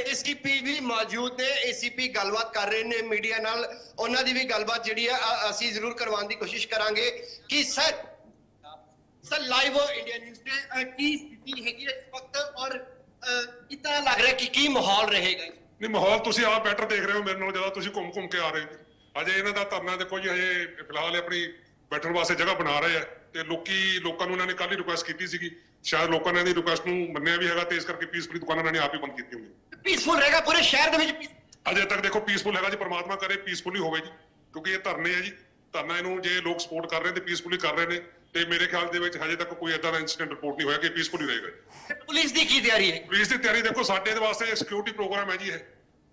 ਏਸੀਪੀ ਵੀ ਮੌਜੂਦ ਨੇ ਏਸੀਪੀ ਗੱਲਬਾਤ ਕਰ ਰਹੇ ਨੇ ਮੀਡੀਆ ਨਾਲ। ਉਹਨਾਂ ਦੀ ਵੀ ਗੱਲਬਾਤ ਜਿਹੜੀ ਆ ਅਸੀਂ ਜ਼ਰੂਰ ਕਰਵਾਉਣ ਦੀ ਕੋਸ਼ਿਸ਼ ਕਰਾਂਗੇ ਕਿ sir sir live India news ਤੇ ਕੀ ਸਥਿਤੀ ਹੈਗੀ ਹੈ ਇਸ ਵਕਤ ਔਰ ਕਿਤਾ ਲੱਗ ਰਿਹਾ, ਕਿ, ਕੀ ਮਾਹੌਲ ਰਹੇਗਾ ਨਹੀਂ ਮਾਹੌਲ ਤੁਸੀਂ ਆਪ ਬੈਟਰ ਦੇਖ ਰਹੇ ਹੋ ਮੇਰੇ ਨਾਲ ਜਦੋਂ ਤੁਸੀਂ ਘੁੰਮ ਘੁੰਮ ਕੇ ਆ ਰਹੇ ਹੋ। ਅਜੇ ਇਹਨਾਂ ਦਾ ਧਰਨਾ ਦੇਖੋ ਜੀ ਹਜੇ ਫਿਲਹਾਲ ਆਪਣੀ ਬੈਠਣ ਵਾਸਤੇ ਜਗ੍ਹਾ ਬਣਾ ਰਹੇ ਆ। ਤੇ ਲੋਕੀ ਲੋਕਾਂ ਨੂੰ ਇਹਨਾਂ ਨੇ ਕੱਲ ਹੀ ਰਿਕੁਐਸਟ ਕੀਤੀ ਸੀਗੀ। ਸ਼ਾਇਦ ਲੋਕਾਂ ਨੇ ਇਹਦੀ ਰਿਕੁਐਸਟ ਨੂੰ ਮੰਨਿਆ ਵੀ ਹੈਗਾ ਤੇ ਇਸ ਕਰਕੇ ਪੀਸਫੁਲੀ ਦੁਕਾਨਾਂ ਇਹਨਾਂ ਨੇ ਆਪ ਹੀ ਬੰਦ ਕੀਤੀ ਹੋਣੀ ਪੀਸਫੁਲ ਰਹੇਗਾ ਪੂਰੇ ਸ਼ਹਿਰ ਦੇ ਵਿੱਚ ਅਜੇ ਤੱਕ ਦੇਖੋ ਪੀਸਫੁਲ ਹੈਗਾ ਜੀ ਪ੍ਰਮਾਤਮਾ ਕਰੇ ਪੀਸਫੁਲੀ ਹੋਵੇ ਜੀ। ਕਿਉਂਕਿ ਇਹ ਧਰਨੇ ਆ ਜੀ। ਧਰਨਾ ਇਹਨੂੰ ਜੇ ਲੋਕ ਸਪੋਰਟ ਕਰ ਰਹੇ ਤੇ ਪੀਸਫੁਲੀ ਕਰ ਰਹੇ ਨੇ। ਤੇ ਮੇਰੇ ਖਿਆਲ ਦੇ ਵਿੱਚ ਹਜੇ ਤੱਕ ਕੋਈ ਏਦਾਂ ਦਾ ਇਨਸੀਡੈਂਟ ਰਿਪੋਰਟ ਨਹੀਂ ਹੋਇਆ ਕਿ ਪੀਸਫੁਲੀ ਰਹੇਗਾ ਜੀ। ਪੁਲਿਸ ਦੀ ਕੀ ਤਿਆਰੀ ਹੈ? ਪੁਲਿਸ ਦੀ ਤਿਆਰੀ ਦੇਖੋ ਸਾਡੇ ਦੇ ਵਾਸਤੇ ਸਿਕਿਉਰਿਟੀ ਪ੍ਰੋਗਰਾਮ ਹੈ ਜੀ ਇਹ।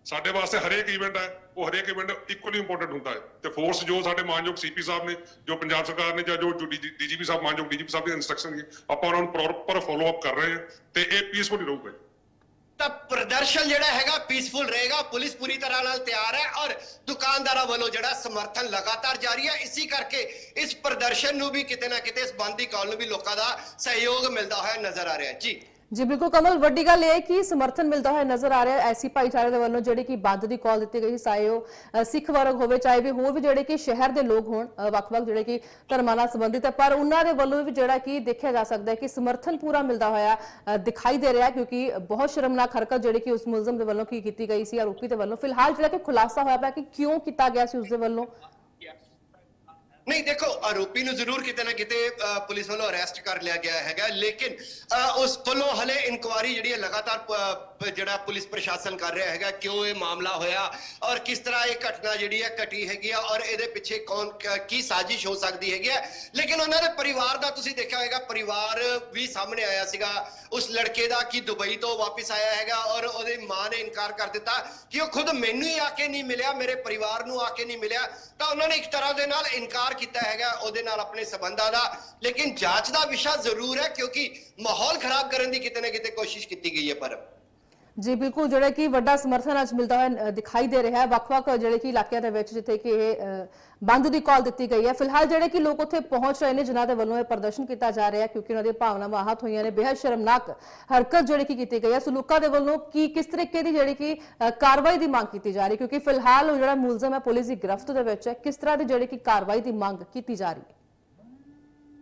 ਸਾਡੇ ਵਾਸਤੇ ਹਰੇਕ ਇਵੈਂਟ ਹੈ ਉਹ ਹਰੇਕ ਇਵੈਂਟ ਇਕੁਅਲੀ ਇੰਪੋਰਟੈਂਟ ਹੁੰਦਾ ਹੈ। ਤੇ ਫੋਰਸ ਜੋ ਸਾਡੇ ਮਾਨਯੋਗ ਸੀਪੀ ਸਾਹਿਬ ਨੇ ਜੋ ਪੰਜਾਬ ਸਰਕਾਰ ਨੇ ਜਾਂ ਜੋ ਡੀਜੀਪੀ ਸਾਹਿਬ ਮਾਨਯੋਗ ਡੀਜੀਪੀ ਸਾਹਿਬ ਦੀ ਇਨਸਟਰਕਸ਼ਨ ਹੈ ਆਪਾਂ ਉਹਨਾਂ ਨੂੰ ਪ੍ਰੋਪਰ ਫੋਲੋ ਅਪ ਕਰ ਰਹੇ ਹਾਂ ਤੇ ਇਹ ਪੀਸਫੁਲੀ ਰਹੂਗਾ ਤਾਂ ਪ੍ਰਦਰਸ਼ਨ ਜਿਹੜਾ ਹੈਗਾ ਪੀਸਫੁਲ ਰਹੇਗਾ। ਪੁਲਿਸ ਪੂਰੀ ਤਰ੍ਹਾਂ ਨਾਲ ਤਿਆਰ ਹੈ ਔਰ ਦੁਕਾਨਦਾਰਾਂ ਵੱਲੋਂ ਜਿਹੜਾ ਸਮਰਥਨ ਲਗਾਤਾਰ ਜਾਰੀ ਹੈ। ਇਸੇ ਕਰਕੇ ਇਸ ਪ੍ਰਦਰਸ਼ਨ ਨੂੰ ਵੀ ਕਿਤੇ ਨਾ ਕਿਤੇ ਇਸ ਬੰਦ ਦੀ ਕਾਲ ਨੂੰ ਵੀ ਲੋਕਾਂ ਦਾ ਸਹਿਯੋਗ ਮਿਲਦਾ ਹੋਇਆ ਨਜ਼ਰ ਆ ਰਿਹਾ ਜੀ। ਜੀ, ਬਿਲਕੁਲ ਕਮਲ, ਵੱਡੀ ਗੱਲ ਇਹ ਹੈ ਕਿ ਸਮਰਥਨ ਮਿਲਦਾ ਹੋਇਆ ਨਜ਼ਰ ਆ ਰਿਹਾ ਐਸੀ ਭਾਈਚਾਰੇ ਦੇ ਵੱਲੋਂ ਜਿਹੜੀ ਕਿ ਬੰਦ ਦੀ ਕਾਲ ਦਿੱਤੀ ਗਈ, ਚਾਹੇ ਉਹ ਸਿੱਖ ਵਰਗ ਹੋਵੇ, ਚਾਹੇ ਵੀ ਹੋਰ ਵੀ ਜਿਹੜੇ ਕਿ ਸ਼ਹਿਰ ਦੇ ਲੋਕ ਹੋਣ ਵੱਖ-ਵੱਖ ਜਿਹੜੇ ਕਿ ਧਰਮਾਂ ਨਾਲ ਸੰਬੰਧਿਤ ਹੈ, ਪਰ ਉਹਨਾਂ ਦੇ ਵੱਲੋਂ ਵੀ ਜਿਹੜਾ ਕਿ ਦੇਖਿਆ ਜਾ ਸਕਦਾ ਹੈ ਕਿ ਸਮਰਥਨ ਪੂਰਾ ਮਿਲਦਾ ਹੋਇਆ ਦਿਖਾਈ ਦੇ ਰਿਹਾ ਕਿਉਂਕਿ ਬਹੁਤ ਸ਼ਰਮਨਾਕ ਹਰਕਤ ਜਿਹੜੀ ਕਿ ਉਸ ਮੁਲਜ਼ਮ ਦੇ ਵੱਲੋਂ ਕੀ ਕੀਤੀ ਗਈ ਸੀ, ਆਰੋਪੀ ਦੇ ਵੱਲੋਂ। ਫਿਲਹਾਲ ਜਿਹੜਾ ਕਿ ਖੁਲਾਸਾ ਹੋਇਆ ਪਿਆ ਕਿ ਕਿਉਂ ਕੀਤਾ ਗਿਆ ਸੀ, ਉਸ ਦੇ ਵੱਲੋਂ ਨਹੀਂ ਦੇਖੋ ਆਰੋਪੀ ਨੂੰ ਜ਼ਰੂਰ ਕਿਤੇ ਨਾ ਕਿਤੇ ਅ, ਪੁਲਿਸ ਵੱਲੋਂ ਅਰੈਸਟ ਕਰ ਲਿਆ ਗਿਆ ਹੈਗਾ ਲੇਕਿਨ ਅ, ਉਸ ਵੱਲੋਂ ਹਲੇ ਇਨਕੁਆਰੀ ਜਿਹੜੀ ਹੈ ਲਗਾਤਾਰ ਪ- ਜਿਹੜਾ ਪੁਲਿਸ ਪ੍ਰਸ਼ਾਸਨ ਕਰ ਰਿਹਾ ਹੈਗਾ, ਕਿਉਂ ਇਹ ਮਾਮਲਾ ਹੋਇਆ ਔਰ ਕਿਸ ਤਰ੍ਹਾਂ ਇਹ ਘਟਨਾ ਜਿਹੜੀ ਹੈ ਘਟੀ ਹੈਗੀ ਆ ਔਰ ਇਹਦੇ ਪਿੱਛੇ ਕੌਣ, ਕੀ ਸਾਜ਼ਿਸ਼ ਹੋ ਸਕਦੀ ਹੈਗੀ ਹੈ ਲੇਕਿਨ ਉਹਨਾਂ ਦੇ ਪਰਿਵਾਰ ਦਾ ਤੁਸੀਂ ਦੇਖਿਆ ਹੋਵੇਗਾ ਪਰਿਵਾਰ ਵੀ ਸਾਹਮਣੇ ਆਇਆ ਸੀਗਾ। ਉਸ ਲੜਕੇ ਦਾ ਕਿ ਦੁਬਈ ਤੋਂ ਵਾਪਸ ਆਇਆ ਹੈਗਾ ਔਰ ਉਹਦੀ ਮਾਂ ਨੇ ਇਨਕਾਰ ਕਰ ਦਿੱਤਾ ਕਿ ਉਹ ਖੁਦ ਮੈਨੂੰ ਹੀ ਆ ਕੇ ਨਹੀਂ ਮਿਲਿਆ, ਮੇਰੇ ਪਰਿਵਾਰ ਨੂੰ ਆ ਕੇ ਨਹੀਂ ਮਿਲਿਆ। ਤਾਂ ਉਹਨਾਂ ਨੇ ਇੱਕ ਤਰ੍ਹਾਂ ਦੇ ਨਾਲ ਇਨਕਾਰ ਕੀਤਾ ਹੈਗਾ ਉਹਦੇ ਨਾਲ ਆਪਣੇ ਸਬੰਧਾਂ ਦਾ। ਲੇਕਿਨ ਜਾਂਚ ਦਾ ਵਿਸ਼ਾ ਜ਼ਰੂਰ ਹੈ ਕਿਉਂਕਿ ਮਾਹੌਲ ਖਰਾਬ ਕਰਨ ਦੀ ਕਿਤੇ ਨਾ ਕਿਤੇ ਕੋਸ਼ਿਸ਼ ਕੀਤੀ ਗਈ ਹੈ ਪਰ। ਜੀ, ਬਿਲਕੁਲ, ਜਿਹੜਾ ਕਿ ਵੱਡਾ ਸਮਰਥਨ ਅੱਜ ਮਿਲਦਾ ਹੋਇਆ ਦਿਖਾਈ ਦੇ ਰਿਹਾ ਹੈ। ਵੱਖ-ਵੱਖ ਜਿਹੜੇ ਕਿ ਇਲਾਕਿਆਂ ਦੇ ਵਿੱਚ, ਜਿੱਥੇ ਕਿ ਇਹ ਬੰਦ ਦੀ ਕਾਲ ਦਿੱਤੀ ਗਈ ਹੈ। ਫਿਲਹਾਲ ਜਿਹੜੇ ਕਿ ਲੋਕ ਉੱਥੇ ਪਹੁੰਚ ਰਹੇ ਨੇ, ਜਿਨ੍ਹਾਂ ਦੇ ਵੱਲੋਂ ਇਹ ਪ੍ਰਦਰਸ਼ਨ ਕੀਤਾ ਜਾ ਰਿਹਾ ਹੈ, ਕਿਉਂਕਿ ਉਹਨਾਂ ਦੀਆਂ ਭਾਵਨਾਵਾਂ ਆਹਤ ਹੋਈਆਂ ਨੇ। ਬੇहद ਸ਼ਰਮਨਾਕ ਹਰਕਤ ਜਿਹੜੀ ਕਿ ਕੀਤੀ ਗਈ ਹੈ। ਸੋ ਲੋਕਾਂ ਦੇ ਵੱਲੋਂ ਕੀ, ਕਿਸ ਤਰੀਕੇ ਦੀ ਜਿਹੜੀ ਕਿ ਕਾਰਵਾਈ ਦੀ ਮੰਗ ਕੀਤੀ ਜਾ ਰਹੀ ਹੈ? ਕਿਉਂਕਿ ਫਿਲਹਾਲ ਉਹ ਜਿਹੜਾ ਮੁਲਜ਼ਮ ਹੈ, ਪੁਲਿਸ ਦੀ ਗ੍ਰਿਫਤ ਦੇ ਵਿੱਚ ਹੈ। ਕਿਸ ਤਰ੍ਹਾਂ ਦੀ ਜਿਹੜੀ ਕਿ ਕਾਰਵਾਈ ਦੀ ਮੰਗ ਕੀਤੀ ਜਾ ਰਹੀ ਹੈ?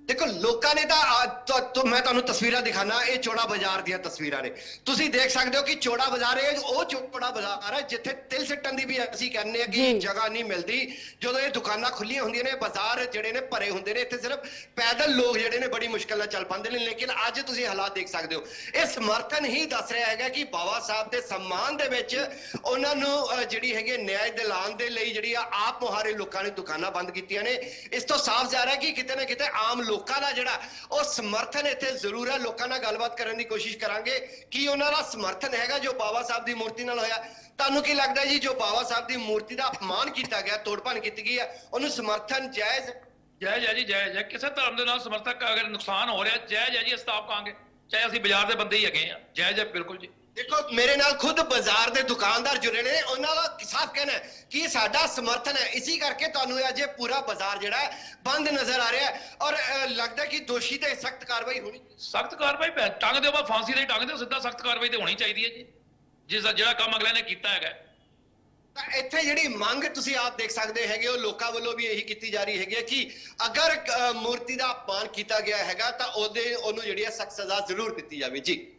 ਦੇਖੋ ਲੋਕਾਂ ਨੇ ਤਾਂ ਆ, ਤੁ- ਤੁ- ਮੈਂ ਤੁਹਾਨੂੰ ਤਸਵੀਰਾਂ ਦਿਖਾਣਾ ਇਹ ਚੋੜਾ ਬਾਜ਼ਾਰ ਦੀਆਂ ਤਸਵੀਰਾਂ ਨੇ। ਤੁਸੀਂ ਦੇਖ ਸਕਦੇ ਹੋ ਕਿ ਚੋੜਾ ਬਾਜ਼ਾਰ ਇਹ ਉਹ ਚੋੜਾ ਬਾਜ਼ਾਰ ਹੈ ਜਿੱਥੇ ਤਿਲ ਸਿੱਟਣ ਦੀ ਵੀ ਅਸੀਂ ਕਹਿੰਦੇ ਆ ਕਿ ਜੀ। ਜਗ੍ਹਾ ਨਹੀਂ ਮਿਲਦੀ। ਜਦੋਂ ਇਹ ਦੁਕਾਨਾਂ ਖੁੱਲੀਆਂ ਹੁੰਦੀਆਂ ਨੇ ਬਾਜ਼ਾਰ ਜਿਹੜੇ ਨੇ ਭਰੇ ਹੁੰਦੇ ਨੇ ਇੱਥੇ ਸਿਰਫ ਪੈਦਲ ਲੋਕ ਜਿਹੜੇ ਨੇ ਬੜੀ ਮੁਸ਼ਕਲ ਨਾਲ ਚੱਲ ਪਾਉਂਦੇ ਨੇ ਲੇਕਿਨ ਅੱਜ ਤੁਸੀਂ ਹਾਲਾਤ ਦੇਖ ਸਕਦੇ ਹੋ। ਇਹ ਸਮਰਥਨ ਹੀ ਦੱਸ ਰਿਹਾ ਹੈਗਾ ਕਿ ਬਾਬਾ ਸਾਹਿਬ ਦੇ ਸਨਮਾਨ ਦੇ ਵਿੱਚ ਉਹਨਾਂ ਨੂੰ ਜਿਹੜੀ ਹੈਗੀ ਹੈ ਨਿਆਂ ਦਿਲਾਉਣ ਦੇ ਲਈ ਜਿਹੜੀ ਆ ਆਪ ਮੁਹਾਰੇ ਲੋਕਾਂ ਨੇ ਦੁਕਾਨਾਂ ਬੰਦ ਕੀਤੀਆਂ ਨੇ। ਇਸ ਤੋਂ ਸਾਫ਼ ਜਾ ਰਿਹਾ ਕਿ ਕਿਤੇ ਨਾ ਕਿਤੇ ਆਮ ਲੋਕਾਂ ਲੋਕਾਂ ਦਾ ਜਿਹੜਾ ਉਹ ਸਮਰਥਨ ਇੱਥੇ ਜ਼ਰੂਰ ਹੈ। ਲੋਕਾਂ ਨਾਲ ਗੱਲਬਾਤ ਕਰਨ ਦੀ ਕੋਸ਼ਿਸ਼ ਕਰਾਂਗੇ ਕਿ ਉਹਨਾਂ ਦਾ ਸਮਰਥਨ ਹੈਗਾ ਜੋ ਬਾਬਾ ਸਾਹਿਬ ਦੀ ਮੂਰਤੀ ਨਾਲ ਹੋਇਆ। ਤੁਹਾਨੂੰ ਕੀ ਲੱਗਦਾ ਜੀ, ਜੋ ਬਾਬਾ ਸਾਹਿਬ ਦੀ ਮੂਰਤੀ ਦਾ ਅਪਮਾਨ ਕੀਤਾ ਗਿਆ ਤੋੜਪਾਨ ਕੀਤੀ ਗਈ ਹੈ, ਉਹਨੂੰ ਸਮਰਥਨ ਜਾਇਜ਼ ਜਾਇਜ਼ ਹੈ? ਜੀ ਜਾਇਜ਼ ਹੈ ਕਿਸੇ ਧਰਮ ਦੇ ਨਾਲ ਸਮਰਥਕ ਅਗਰ ਨੁਕਸਾਨ ਹੋ ਰਿਹਾ ਜਾਇਜ਼ ਹੈ ਜੀ ਅਸੀਂ ਤਾਂ ਚਾਹੇ ਅਸੀਂ ਬਾਜ਼ਾਰ ਦੇ ਬੰਦੇ ਹੀ ਹੈਗੇ ਆ ਜਾਇਜ਼ ਹੈ ਬਿਲਕੁਲ ਜੀ। ਦੇਖੋ ਮੇਰੇ ਨਾਲ ਖੁਦ ਬਾਜ਼ਾਰ ਦੇ ਦੁਕਾਨਦਾਰ ਜੁੜੇ ਨੇ ਉਹਨਾਂ ਦਾ ਸਾਫ਼ ਕਹਿਣਾ ਹੈ ਕਿ ਇਹ ਸਾਡਾ ਸਮਰਥਨ ਹੈ। ਇਸੇ ਕਰਕੇ ਤੁਹਾਨੂੰ ਅੱਜ ਇਹ ਪੂਰਾ ਬਾਜ਼ਾਰ ਜਿਹੜਾ ਹੈ ਬੰਦ ਨਜ਼ਰ ਆ ਰਿਹਾ ਹੈ। ਔਰ ਅ, ਲੱਗਦਾ ਕਿ ਦੋਸ਼ੀ ਤੇ ਸਖਤ ਕਾਰਵਾਈ ਹੋਣੀ ਸਖਤ ਕਾਰਵਾਈ ਪੈ ਟੰਗ ਦੇ ਬਾ ਫਾਂਸੀ ਦੇ ਟੰਗ ਦੇ ਸਿੱਧਾ ਸਖਤ ਕਾਰਵਾਈ ਤੇ ਹੋਣੀ ਚਾਹੀਦੀ ਹੈ ਜੀ। ਜਿਸ ਦਾ ਜਿਹੜਾ ਕੰਮ ਅਗਲੇ ਨੇ ਕੀਤਾ ਹੈਗਾ। ਤਾਂ ਇੱਥੇ ਜਿਹੜੀ ਮੰਗ ਤੁਸੀਂ ਆਪ ਦੇਖ ਸਕਦੇ ਹੈਗੇ ਹੋ ਲੋਕਾਂ ਵੱਲੋਂ ਵੀ ਇਹੀ ਕੀਤੀ ਜਾ ਰਹੀ ਹੈਗੀ ਹੈ ਕਿ ਅਗਰ ਅ, ਮੂਰਤੀ ਦਾ ਅਪਮਾਨ ਕੀਤਾ ਗਿਆ ਹੈਗਾ ਤਾਂ ਉਹਦੇ ਉਹਨੂੰ ਜਿਹੜੀ ਹੈ ਸਖਤ ਸਜ਼ਾ ਜ਼ਰੂਰ ਦਿੱਤੀ ਜਾਵੇ। ਜੀ।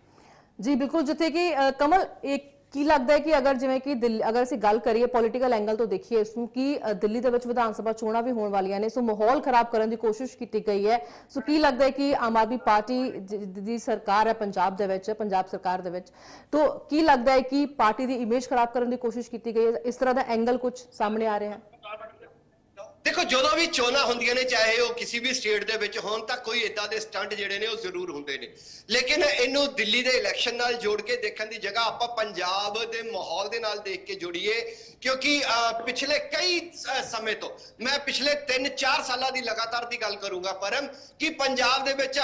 ਜੀ, ਬਿਲਕੁਲ, ਜਿੱਥੇ ਕਿ ਕਮਲ ਇੱਕ ਕੀ ਲੱਗਦਾ ਹੈ ਕਿ ਅਗਰ ਜਿਵੇਂ ਕਿ ਦਿੱਲੀ, ਅਗਰ ਅਸੀਂ ਗੱਲ ਕਰੀਏ ਪੋਲੀਟੀਕਲ ਐਂਗਲ ਤੋਂ ਦੇਖੀਏ ਇਸ ਨੂੰ, ਕਿ ਦਿੱਲੀ ਦੇ ਵਿੱਚ ਵਿਧਾਨ ਸਭਾ ਚੋਣਾਂ ਵੀ ਹੋਣ ਵਾਲੀਆਂ ਨੇ, ਸੋ ਮਾਹੌਲ ਖਰਾਬ ਕਰਨ ਦੀ ਕੋਸ਼ਿਸ਼ ਕੀਤੀ ਗਈ ਹੈ। ਸੋ ਕੀ ਲੱਗਦਾ ਹੈ ਕਿ ਆਮ ਆਦਮੀ ਪਾਰਟੀ ਜ- ਦੀ ਸਰਕਾਰ ਹੈ ਪੰਜਾਬ ਦੇ ਵਿੱਚ, ਪੰਜਾਬ ਸਰਕਾਰ ਦੇ ਵਿੱਚ? ਤੋਂ ਕੀ ਲੱਗਦਾ ਹੈ ਕਿ ਪਾਰਟੀ ਦੀ ਇਮੇਜ ਖਰਾਬ ਕਰਨ ਦੀ ਕੋਸ਼ਿਸ਼ ਕੀਤੀ ਗਈ ਹੈ? ਇਸ ਤਰ੍ਹਾਂ ਦਾ ਐਂਗਲ ਕੁਝ ਸਾਹਮਣੇ ਆ ਰਿਹਾ ਹੈ। ਦੇਖੋ ਜਦੋਂ ਵੀ ਚੋਣਾਂ ਹੁੰਦੀਆਂ ਨੇ ਚਾਹੇ ਉਹ ਕਿਸੇ ਵੀ ਸਟੇਟ ਦੇ ਵਿੱਚ ਹੋਣ ਤਾਂ ਕੋਈ ਇਦਾਂ ਦੇ ਸਟੰਟ ਜਿਹੜੇ ਨੇ ਉਹ ਜ਼ਰੂਰ ਹੁੰਦੇ ਨੇ। ਲੇਕਿਨ ਇਹਨੂੰ ਦਿੱਲੀ ਦੇ ਇਲੈਕਸ਼ਨ ਨਾਲ ਜੋੜ ਕੇ ਦੇਖਣ ਦੀ ਜਗ੍ਹਾ ਆਪਾਂ ਪੰਜਾਬ ਦੇ ਮਾਹੌਲ ਦੇ ਨਾਲ ਦੇਖ ਕੇ ਜੋੜੀਏ ਕਿਉਂਕਿ ਪਿਛਲੇ ਕਈ ਸਮੇਂ ਤੋਂ ਮੈਂ ਪਿਛਲੇ 3-4 ਸਾਲਾਂ ਦੀ ਲਗਾਤਾਰ ਦੀ ਗੱਲ ਕਰੂੰਗਾ ਪਰਮ ਕਿ ਪੰਜਾਬ ਦੇ ਵਿੱਚ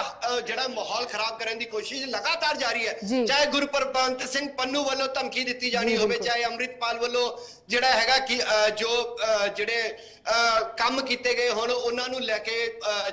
ਜਿਹੜਾ ਮਾਹੌਲ ਖਰਾਬ ਕਰਨ ਦੀ ਕੋਸ਼ਿਸ਼ ਲਗਾਤਾਰ ਜਾਰੀ ਹੈ। ਚਾਹੇ ਗੁਰਪ੍ਰਬੰਤ ਸਿੰਘ ਪੰਨੂ ਵੱਲੋਂ ਧਮਕੀ ਦਿੱਤੀ ਜਾਣੀ ਹੋਵੇ ਚਾਹੇ ਅੰਮ੍ਰਿਤਪਾਲ ਵੱਲੋਂ ਜਿਹੜਾ ਹੈਗਾ ਕਿ ਜੋ ਜਿਹੜੇ ਕੰਮ ਕੀਤੇ ਗਏ ਹੁਣ ਉਹਨਾਂ ਨੂੰ ਲੈ ਕੇ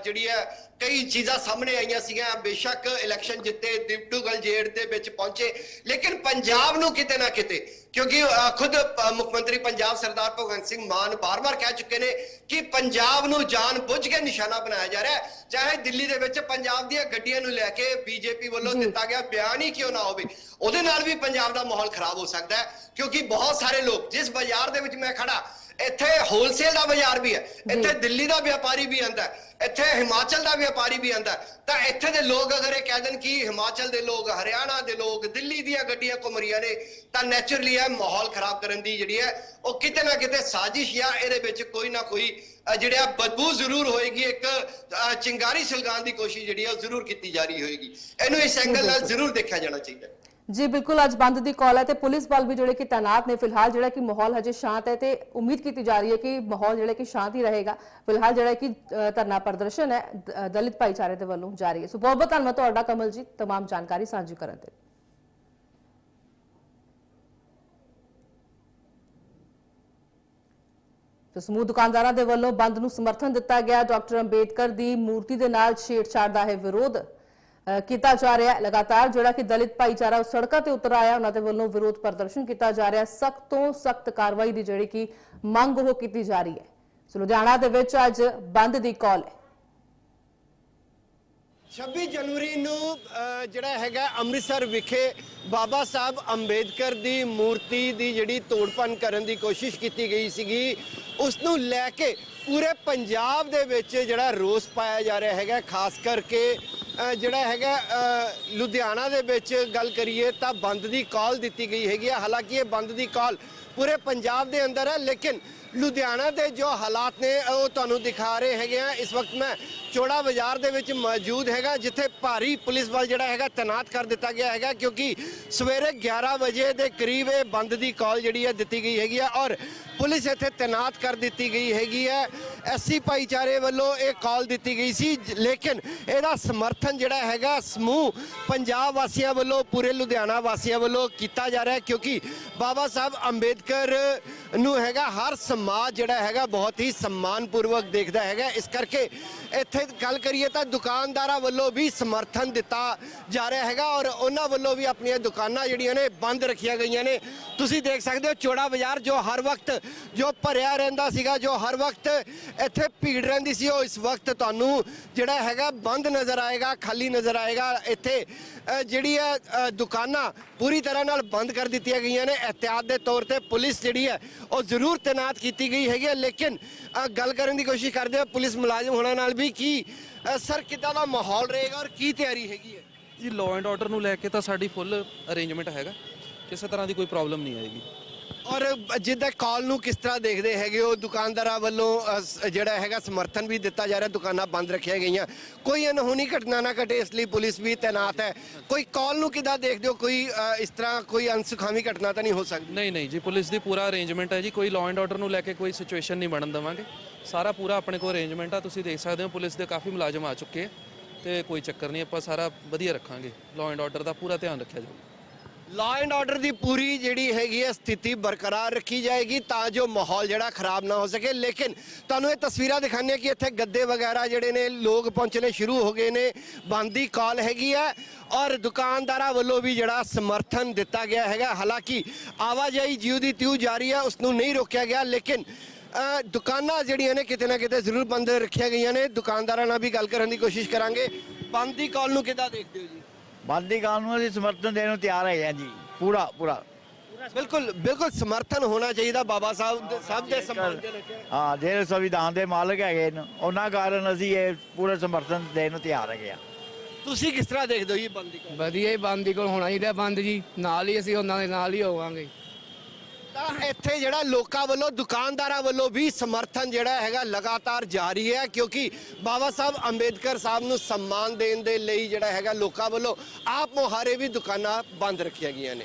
ਜਿਹੜੀ ਹੈ ਕਈ ਚੀਜ਼ਾਂ ਸਾਹਮਣੇ ਆਈਆਂ ਸੀਗੀਆਂ। ਬੇਸ਼ੱਕ ਇਲੈਕਸ਼ਨ ਜਿੱਤੇ ਦਿਪਟੂਗਲ ਜੇੜ ਦੇ ਵਿੱਚ ਪਹੁੰਚੇ। ਲੇਕਿਨ ਪੰਜਾਬ ਨੂੰ ਕਿਤੇ ਨਾ ਕਿਤੇ ਕਿਉਂਕਿ ਖੁਦ ਮੁੱਖ ਮੰਤਰੀ ਪੰਜਾਬ ਸਰਦਾਰ ਭਗਵੰਤ ਸਿੰਘ ਮਾਨ ਬਾਰ-ਬਾਰ ਕਹਿ ਚੁੱਕੇ ਨੇ ਕਿ ਪੰਜਾਬ ਨੂੰ ਜਾਣ ਬੁੱਝ ਕੇ ਨਿਸ਼ਾਨਾ ਬਣਾਇਆ ਜਾ ਰਿਹਾ ਹੈ। ਚਾਹੇ ਦਿੱਲੀ ਦੇ ਵਿੱਚ ਪੰਜਾਬ ਦੀਆਂ ਗੱਡੀਆਂ ਨੂੰ ਲੈ ਕੇ ਬੀਜੇਪੀ ਵੱਲੋਂ। ਦਿੱਤਾ ਗਿਆ ਬਿਆਨ ਹੀ ਕਿਉਂ ਨਾ ਹੋਵੇ ਉਹਦੇ ਨਾਲ ਵੀ ਪੰਜਾਬ ਦਾ ਮਾਹੌਲ ਖਰਾਬ ਹੋ ਸਕਦਾ ਹੈ। ਕਿਉਂਕਿ ਬਹੁਤ ਸਾਰੇ ਲੋਕ ਜਿਸ ਬਾਜ਼ਾਰ ਦੇ ਵਿੱਚ ਮੈਂ ਖੜਾ ਇੱਥੇ ਹੋਲਸੇਲ ਦਾ ਬਾਜ਼ਾਰ ਵੀ ਹੈ ਇੱਥੇ ਦਿੱਲੀ ਦਾ ਵਪਾਰੀ ਵੀ ਆਂਦਾ ਇੱਥੇ ਹਿਮਾਚਲ ਦਾ ਵਪਾਰੀ ਵੀ ਆਂਦਾ ਤਾਂ ਇੱਥੇ ਦੇ ਲੋਕ ਅਗਰ ਇਹ ਕਹਿ ਦੇਣ ਕਿ ਹਿਮਾਚਲ ਦੇ ਲੋਕ ਹਰਿਆਣਾ ਦੇ ਲੋਕ ਦਿੱਲੀ ਦੀਆਂ ਗੱਡੀਆਂ ਘੁੰਮ ਰਹੀਆਂ ਨੇ ਤਾਂ ਨੇਚਰਲੀ ਇਹ ਮਾਹੌਲ ਖਰਾਬ ਕਰਨ ਦੀ ਜਿਹੜੀ ਹੈ ਉਹ ਕਿਤੇ ਨਾ ਕਿਤੇ ਸਾਜ਼ਿਸ਼ ਜਾਂ ਇਹਦੇ ਵਿੱਚ ਕੋਈ ਨਾ ਕੋਈ ਜਿਹੜਾ ਬਦਬੂ ਜ਼ਰੂਰ ਹੋਏਗੀ ਇੱਕ ਚਿੰਗਾਰੀ ਸਲਗਾਉਣ ਦੀ ਕੋਸ਼ਿਸ਼ ਜਿਹੜੀ ਹੈ ਉਹ ਜ਼ਰੂਰ ਕੀਤੀ ਜਾ ਰਹੀ ਹੋਏਗੀ। ਇਹਨੂੰ ਇਸ ਐਂਗਲ ਨਾਲ ਜ਼ਰੂਰ ਦੇਖਿਆ ਜਾਣਾ ਚਾਹੀਦਾ ਹੈ। ਜੀ ਬਿਲਕੁਲ ਅੱਜ ਬੰਦ ਦੀ ਕਾਲ ਹੈ ਤੇ ਪੁਲਿਸ ਬਲ ਵੀ ਜਿਹੜੇ ਕਿ ਤਾਇਨਾਤ ਨੇ ਫਿਲਹਾਲ ਜਿਹੜਾ ਕਿ ਮਾਹੌਲ ਹਜੇ ਸ਼ਾਂਤ ਹੈ ਤੇ ਉਮੀਦ ਕੀਤੀ ਜਾ ਰਹੀ ਹੈ ਕਿ ਮਾਹੌਲ ਜਿਹੜਾ ਕਿ ਸ਼ਾਂਤ ਹੀ ਰਹੇਗਾ ਫਿਲਹਾਲ ਜਿਹੜਾ ਕਿ ਅ, ਧਰਨਾ ਪ੍ਰਦਰਸ਼ਨ ਹੈ ਦ- ਦਲਿਤ ਭਾਈਚਾਰੇ ਦੇ ਵੱਲੋਂ ਜਾਰੀ ਹੈ ਸੋ ਬਹੁਤ ਬਹੁਤ ਧੰਨਵਾਦ ਤੁਹਾਡਾ ਕਮਲ ਜੀ तमाम ਜਾਣਕਾਰੀ ਸਾਂਝੀ ਕਰਨ ਤੇ ਤੇ ਸਮੂਹ ਦੁਕਾਨਦਾਰਾਂ ਦੇ ਵੱਲੋਂ ਬੰਦ ਨੂੰ ਸਮਰਥਨ ਦਿੱਤਾ ਗਿਆ ਡਾਕਟਰ ਅੰਬੇਦਕਰ ਦੀ ਮੂਰਤੀ ਦੇ ਨਾਲ ਛੇੜਛਾੜ ਦਾ ਹੈ ਵਿਰੋਧ ਅ, ਕੀਤਾ ਜਾ ਰਿਹਾ ਹੈ ਲਗਾਤਾਰ, ਜਿਹੜਾ ਕਿ ਦਲਿਤ ਭਾਈਚਾਰਾ ਸੜਕਾਂ ਤੇ ਉਤਰ ਆਇਆ, ਉਹਨਾਂ ਦੇ ਵੱਲੋਂ ਵਿਰੋਧ ਪ੍ਰਦਰਸ਼ਨ ਕੀਤਾ ਜਾ ਰਿਹਾ ਸਖਤ ਤੋਂ ਸਖਤ ਕਾਰਵਾਈ ਦੀ ਜਿਹੜੀ ਕਿ ਮੰਗ ਉਹ ਕੀਤੀ ਜਾ ਰਹੀ ਹੈ। ਸੋ ਲੁਧਿਆਣਾ ਦੇ ਵਿੱਚ ਅੱਜ ਬੰਦ ਦੀ ਕਾਲ ਹੈ। 26 ਜਨਵਰੀ ਨੂੰ ਜਿਹੜਾ ਹੈਗਾ ਅੰਮ੍ਰਿਤਸਰ ਵਿਖੇ ਬਾਬਾ ਸਾਹਿਬ ਅੰਬੇਦਕਰ ਦੀ ਮੂਰਤੀ ਦੀ ਜਿਹੜੀ ਤੋੜਪਨ ਕਰਨ ਦੀ ਕੋਸ਼ਿਸ਼ ਕੀਤੀ ਗਈ ਸੀਗੀ, ਉਸ ਨੂੰ ਲੈ ਕੇ ਪੂਰੇ ਪੰਜਾਬ ਦੇ ਵਿੱਚ ਜਿਹੜਾ ਰੋਸ ਪਾਇਆ ਜਾ ਰਿਹਾ ਹੈਗਾ, ਖਾਸ ਕਰਕੇ ਜਿਹੜਾ ਹੈਗਾ ਲੁਧਿਆਣਾ ਦੇ ਵਿੱਚ ਗੱਲ ਕਰੀਏ ਤਾਂ ਬੰਦ ਦੀ ਕਾਲ ਦਿੱਤੀ ਗਈ ਹੈਗੀ ਹੈ ਹਾਲਾਂਕਿ ਇਹ ਬੰਦ ਦੀ ਕਾਲ ਪੂਰੇ ਪੰਜਾਬ ਦੇ ਅੰਦਰ ਹੈ, ਲੇਕਿਨ ਲੁਧਿਆਣਾ ਦੇ ਜੋ ਹਾਲਾਤ ਨੇ ਉਹ ਤੁਹਾਨੂੰ ਦਿਖਾ ਰਹੇ ਹੈਗੇ ਆ। ਇਸ ਵਕਤ ਮੈਂ ਚੋੜਾ ਬਾਜ਼ਾਰ ਦੇ ਵਿੱਚ ਮੌਜੂਦ ਹੈਗਾ, ਜਿੱਥੇ ਭਾਰੀ ਪੁਲਿਸ ਬਲ ਜਿਹੜਾ ਹੈਗਾ ਤੈਨਾਤ ਕਰ ਦਿੱਤਾ ਗਿਆ ਹੈਗਾ, ਕਿਉਂਕਿ ਸਵੇਰੇ 11 ਵਜੇ ਦੇ ਕਰੀਬ ਇਹ ਬੰਦ ਦੀ ਕਾਲ ਜਿਹੜੀ ਹੈ ਦਿੱਤੀ ਗਈ ਹੈਗੀ ਆ ਔਰ ਪੁਲਿਸ ਇੱਥੇ ਤੈਨਾਤ ਕਰ ਦਿੱਤੀ ਗਈ ਹੈਗੀ ਹੈ। ਐਸਸੀ ਭਾਈਚਾਰੇ ਵੱਲੋਂ ਇਹ ਕਾਲ ਦਿੱਤੀ ਗਈ ਸੀ ਲੇਕਿਨ ਇਹਦਾ ਸਮਰਥਨ ਜਿਹੜਾ ਹੈਗਾ ਸਮੂਹ ਪੰਜਾਬ ਵਾਸੀਆਂ ਵੱਲੋਂ, ਪੂਰੇ ਲੁਧਿਆਣਾ ਵਾਸੀਆਂ ਵੱਲੋਂ ਕੀਤਾ ਜਾ ਰਿਹਾ ਕਿਉਂਕਿ ਬਾਬਾ ਸਾਹਿਬ ਅੰਬੇਦਕਰ ਨੂੰ ਹੈਗਾ, ਹਰ ਸਮਾਜ ਜਿਹੜਾ ਹੈਗਾ ਬਹੁਤ ਹੀ ਸਨਮਾਨਪੂਰਵਕ ਦੇਖਦਾ ਹੈਗਾ। ਇਸ ਕਰਕੇ ਇੱਥੇ ਗੱਲ ਕਰੀਏ ਤਾਂ ਦੁਕਾਨਦਾਰਾਂ ਵੱਲੋਂ ਵੀ ਸਮਰਥਨ ਦਿੱਤਾ ਜਾ ਰਿਹਾ ਹੈਗਾ ਔਰ ਉਹਨਾਂ ਵੱਲੋਂ ਵੀ ਆਪਣੀਆਂ ਦੁਕਾਨਾਂ ਜਿਹੜੀਆਂ ਨੇ ਬੰਦ ਰੱਖੀਆਂ ਗਈਆਂ ਨੇ। ਤੁਸੀਂ ਦੇਖ ਸਕਦੇ ਹੋ ਚੋੜਾ ਬਾਜ਼ਾਰ ਜੋ ਹਰ ਵਕਤ ਜੋ ਭਰਿਆ ਰਹਿੰਦਾ ਸੀਗਾ, ਜੋ ਹਰ ਵਕਤ ਇੱਥੇ ਭੀੜ ਰਹਿੰਦੀ ਸੀ। ਉਹ ਇਸ ਵਕਤ ਤੁਹਾਨੂੰ ਜਿਹੜਾ ਹੈਗਾ ਬੰਦ ਨਜ਼ਰ ਆਏਗਾ, ਖਾਲੀ ਨਜ਼ਰ ਆਏਗਾ। ਇੱਥੇ ਜਿਹੜੀ ਹੈ ਦੁਕਾਨਾਂ ਪੂਰੀ ਤਰ੍ਹਾਂ ਨਾਲ ਬੰਦ ਕਰ ਦਿੱਤੀਆਂ ਗਈਆਂ ਨੇ। ਇhtiyat ਦੇ ਤੌਰ ਤੇ ਪੁਲਿਸ ਜਿਹੜੀ ਹੈ, ਉਹ ਜ਼ਰੂਰ ਤੈਨਾਤ ਕੀਤੀ ਗਈ ਹੈਗੀ ਹੈ। ਲੇਕਿਨ ਗੱਲ ਕਰਨ ਦੀ ਕੋਸ਼ਿਸ਼ ਕਰਦੇ ਆ ਪੁਲਿਸ ਮੁਲਾਜ਼ਮ ਹੋਣਾ ਨਾਲ ਵੀ ਕੀ ਸਰ, ਕਿੱਦਾਂ ਦਾ ਮਾਹੌਲ ਰਹੇਗਾ ਔਰ ਕੀ ਤਿਆਰੀ ਹੈਗੀ ਹੈ? ਜੀ ਲਾਅ ਐਂਡ ਆਰਡਰ ਨੂੰ ਲੈ ਕੇ ਤਾਂ ਸਾਡੀ ਫੁੱਲ ਅਰੇਂਜਮੈਂਟ ਹੈਗਾ। ਕਿਸੇ ਤਰ੍ਹਾਂ ਦੀ ਕੋਈ ਪ੍ਰੋਬਲਮ ਨਹੀਂ ਆਏਗੀ। ਔਰ ਜਿੱਦਾਂ ਕਾਲ ਨੂੰ ਕਿਸ ਤਰ੍ਹਾਂ ਦੇਖਦੇ ਹੈਗੇ ਉਹ ਦੁਕਾਨਦਾਰਾਂ ਵੱਲੋਂ ਅ, ਜਿਹੜਾ ਹੈਗਾ ਸਮਰਥਨ ਵੀ ਦਿੱਤਾ ਜਾ ਰਿਹਾ ਦੁਕਾਨਾਂ ਬੰਦ ਰੱਖੀਆਂ ਗਈਆਂ। ਕੋਈ ਅਨਹੋਣੀ ਘਟਨਾ ਨਾ ਘਟੇ ਇਸ ਲਈ ਪੁਲਿਸ ਵੀ ਤੈਨਾਤ ਹੈ। ਕੋਈ ਕਾਲ ਨੂੰ ਕਿੱਦਾਂ ਦੇਖਦੇ ਹੋ? ਕੋਈ ਅ, ਇਸ ਤਰ੍ਹਾਂ ਕੋਈ ਅਨਸੁਖਾਵੀ ਘਟਨਾ ਤਾਂ ਨਹੀਂ ਹੋ ਸਕਦੀ? ਨਹੀਂ ਨਹੀਂ ਜੀ ਪੁਲਿਸ ਦੀ ਪੂਰਾ ਅਰੇਂਜਮੈਂਟ ਹੈ ਜੀ। ਕੋਈ ਲਾਅ ਐਂਡ ਆਰਡਰ ਨੂੰ ਲੈ ਕੇ ਕੋਈ ਸਿਚੁਏਸ਼ਨ ਨਹੀਂ ਬਣਨ ਦੇਵਾਂਗੇ। ਸਾਰਾ ਪੂਰਾ ਆਪਣੇ ਕੋਲ ਅਰੇਂਜਮੈਂਟ ਆ। ਤੁਸੀਂ ਦੇਖ ਸਕਦੇ ਹੋ ਪੁਲਿਸ ਦੇ ਕਾਫੀ ਮੁਲਾਜ਼ਮ ਆ ਚੁੱਕੇ ਆ। ਤੇ ਕੋਈ ਚੱਕਰ ਨਹੀਂ ਆਪਾਂ ਸਾਰਾ ਵਧੀਆ ਰੱਖਾਂਗੇ। ਲਾਅ ਐਂਡ ਆਰਡਰ ਦਾ ਪੂਰਾ ਧਿਆਨ ਰੱਖਿਆ ਜਾਊਗਾ ਲਾਅ ਐਂਡ ਆਰਡਰ ਦੀ ਪੂਰੀ ਜਿਹੜੀ ਹੈਗੀ ਹੈ ਸਥਿਤੀ ਬਰਕਰਾਰ ਰੱਖੀ ਜਾਏਗੀ ਤਾਂ ਜੋ ਮਾਹੌਲ ਜਿਹੜਾ ਖਰਾਬ ਨਾ ਹੋ ਸਕੇ। ਲੇਕਿਨ ਤੁਹਾਨੂੰ ਇਹ ਤਸਵੀਰਾਂ ਦਿਖਾਉਂਦੇ ਹਾਂ ਕਿ ਇੱਥੇ ਗੱਦੇ ਵਗੈਰਾ ਜਿਹੜੇ ਨੇ ਲੋਕ ਪਹੁੰਚਣੇ ਸ਼ੁਰੂ ਹੋ ਗਏ ਨੇ। ਬੰਦ ਦੀ ਕਾਲ ਹੈਗੀ ਹੈ ਔਰ ਦੁਕਾਨਦਾਰਾਂ ਵੱਲੋਂ ਵੀ ਜਿਹੜਾ ਸਮਰਥਨ ਦਿੱਤਾ ਗਿਆ ਹੈਗਾ। ਹਾਲਾਂਕਿ ਆਵਾਜਾਈ ਜਿਉ ਦੀ ਤਿਉ ਜਾਰੀ ਹੈ ਉਸ ਨੂੰ ਨਹੀਂ ਰੋਕਿਆ ਗਿਆ, ਲੇਕਿਨ ਦੁਕਾਨਾਂ ਜਿਹੜੀਆਂ ਨੇ ਕਿਤੇ ਨਾ ਕਿਤੇ ਜ਼ਰੂਰ ਬੰਦ ਰੱਖੀਆਂ ਗਈਆਂ ਨੇ। ਦੁਕਾਨਦਾਰਾਂ ਨਾਲ ਵੀ ਗੱਲ ਕਰਨ ਦੀ ਕੋਸ਼ਿਸ਼ ਕਰਾਂਗੇ। ਬੰਦ ਦੀ ਕਾਲ ਨੂੰ ਕਿੱਦਾਂ ਦੇਖਦੇ ਹੋ ਜੀ? ਬੰਦੀ ਕਾਨੂੰਨ ਅਸੀਂ ਸਮਰਥਨ ਦੇਣ ਨੂੰ ਤਿਆਰ ਹਾਂ ਜੀ। ਪੂਰਾ ਪੂਰਾ। ਬਿਲਕੁਲ ਬਿਲਕੁਲ ਸਮਰਥਨ ਹੋਣਾ ਚਾਹੀਦਾ ਬਾਬਾ ਸਾਹਿਬ ਦੇ ਸਭ ਦੇ ਰੱਖਿਆ ਹਾਂ ਜਿਹੜੇ ਸੰਵਿਧਾਨ ਦੇ ਮਾਲਕ ਹੈਗੇ ਨੇ ਉਹਨਾਂ ਕਾਰਨ ਅਸੀਂ ਇਹ ਪੂਰੇ ਸਮਰਥਨ ਦੇਣ ਨੂੰ ਤਿਆਰ ਹੈਗੇ ਹਾਂ। ਤੁਸੀਂ ਕਿਸ ਤਰ੍ਹਾਂ ਦੇਖਦੇ ਹੋ ਇਹ ਬੰਦੀ ਕਾਲ? ਵਧੀਆ ਹੀ ਬੰਦ ਕੋਲ ਹੋਣਾ ਚਾਹੀਦਾ ਬੰਦ ਜੀ। ਨਾਲ ਹੀ ਅਸੀਂ ਉਹਨਾਂ ਦੇ ਨਾਲ ਹੀ ਹੋਵਾਂਗੇ। ਤਾਂ ਇੱਥੇ ਜਿਹੜਾ ਲੋਕਾਂ ਵੱਲੋਂ, ਦੁਕਾਨਦਾਰਾਂ ਵੱਲੋਂ ਵੀ ਸਮਰਥਨ ਜਿਹੜਾ ਹੈਗਾ ਲਗਾਤਾਰ ਜਾਰੀ ਹੈ, ਕਿਉਂਕਿ ਬਾਬਾ ਸਾਹਿਬ ਅੰਬੇਦਕਰ ਸਾਹਿਬ ਨੂੰ ਸਨਮਾਨ ਦੇਣ ਦੇ ਲਈ ਜਿਹੜਾ ਹੈਗਾ ਲੋਕਾਂ ਵੱਲੋਂ ਆਪ ਮੁਹਾਰੇ ਵੀ ਦੁਕਾਨਾਂ ਬੰਦ ਰੱਖੀਆਂ ਗਈਆਂ ਨੇ।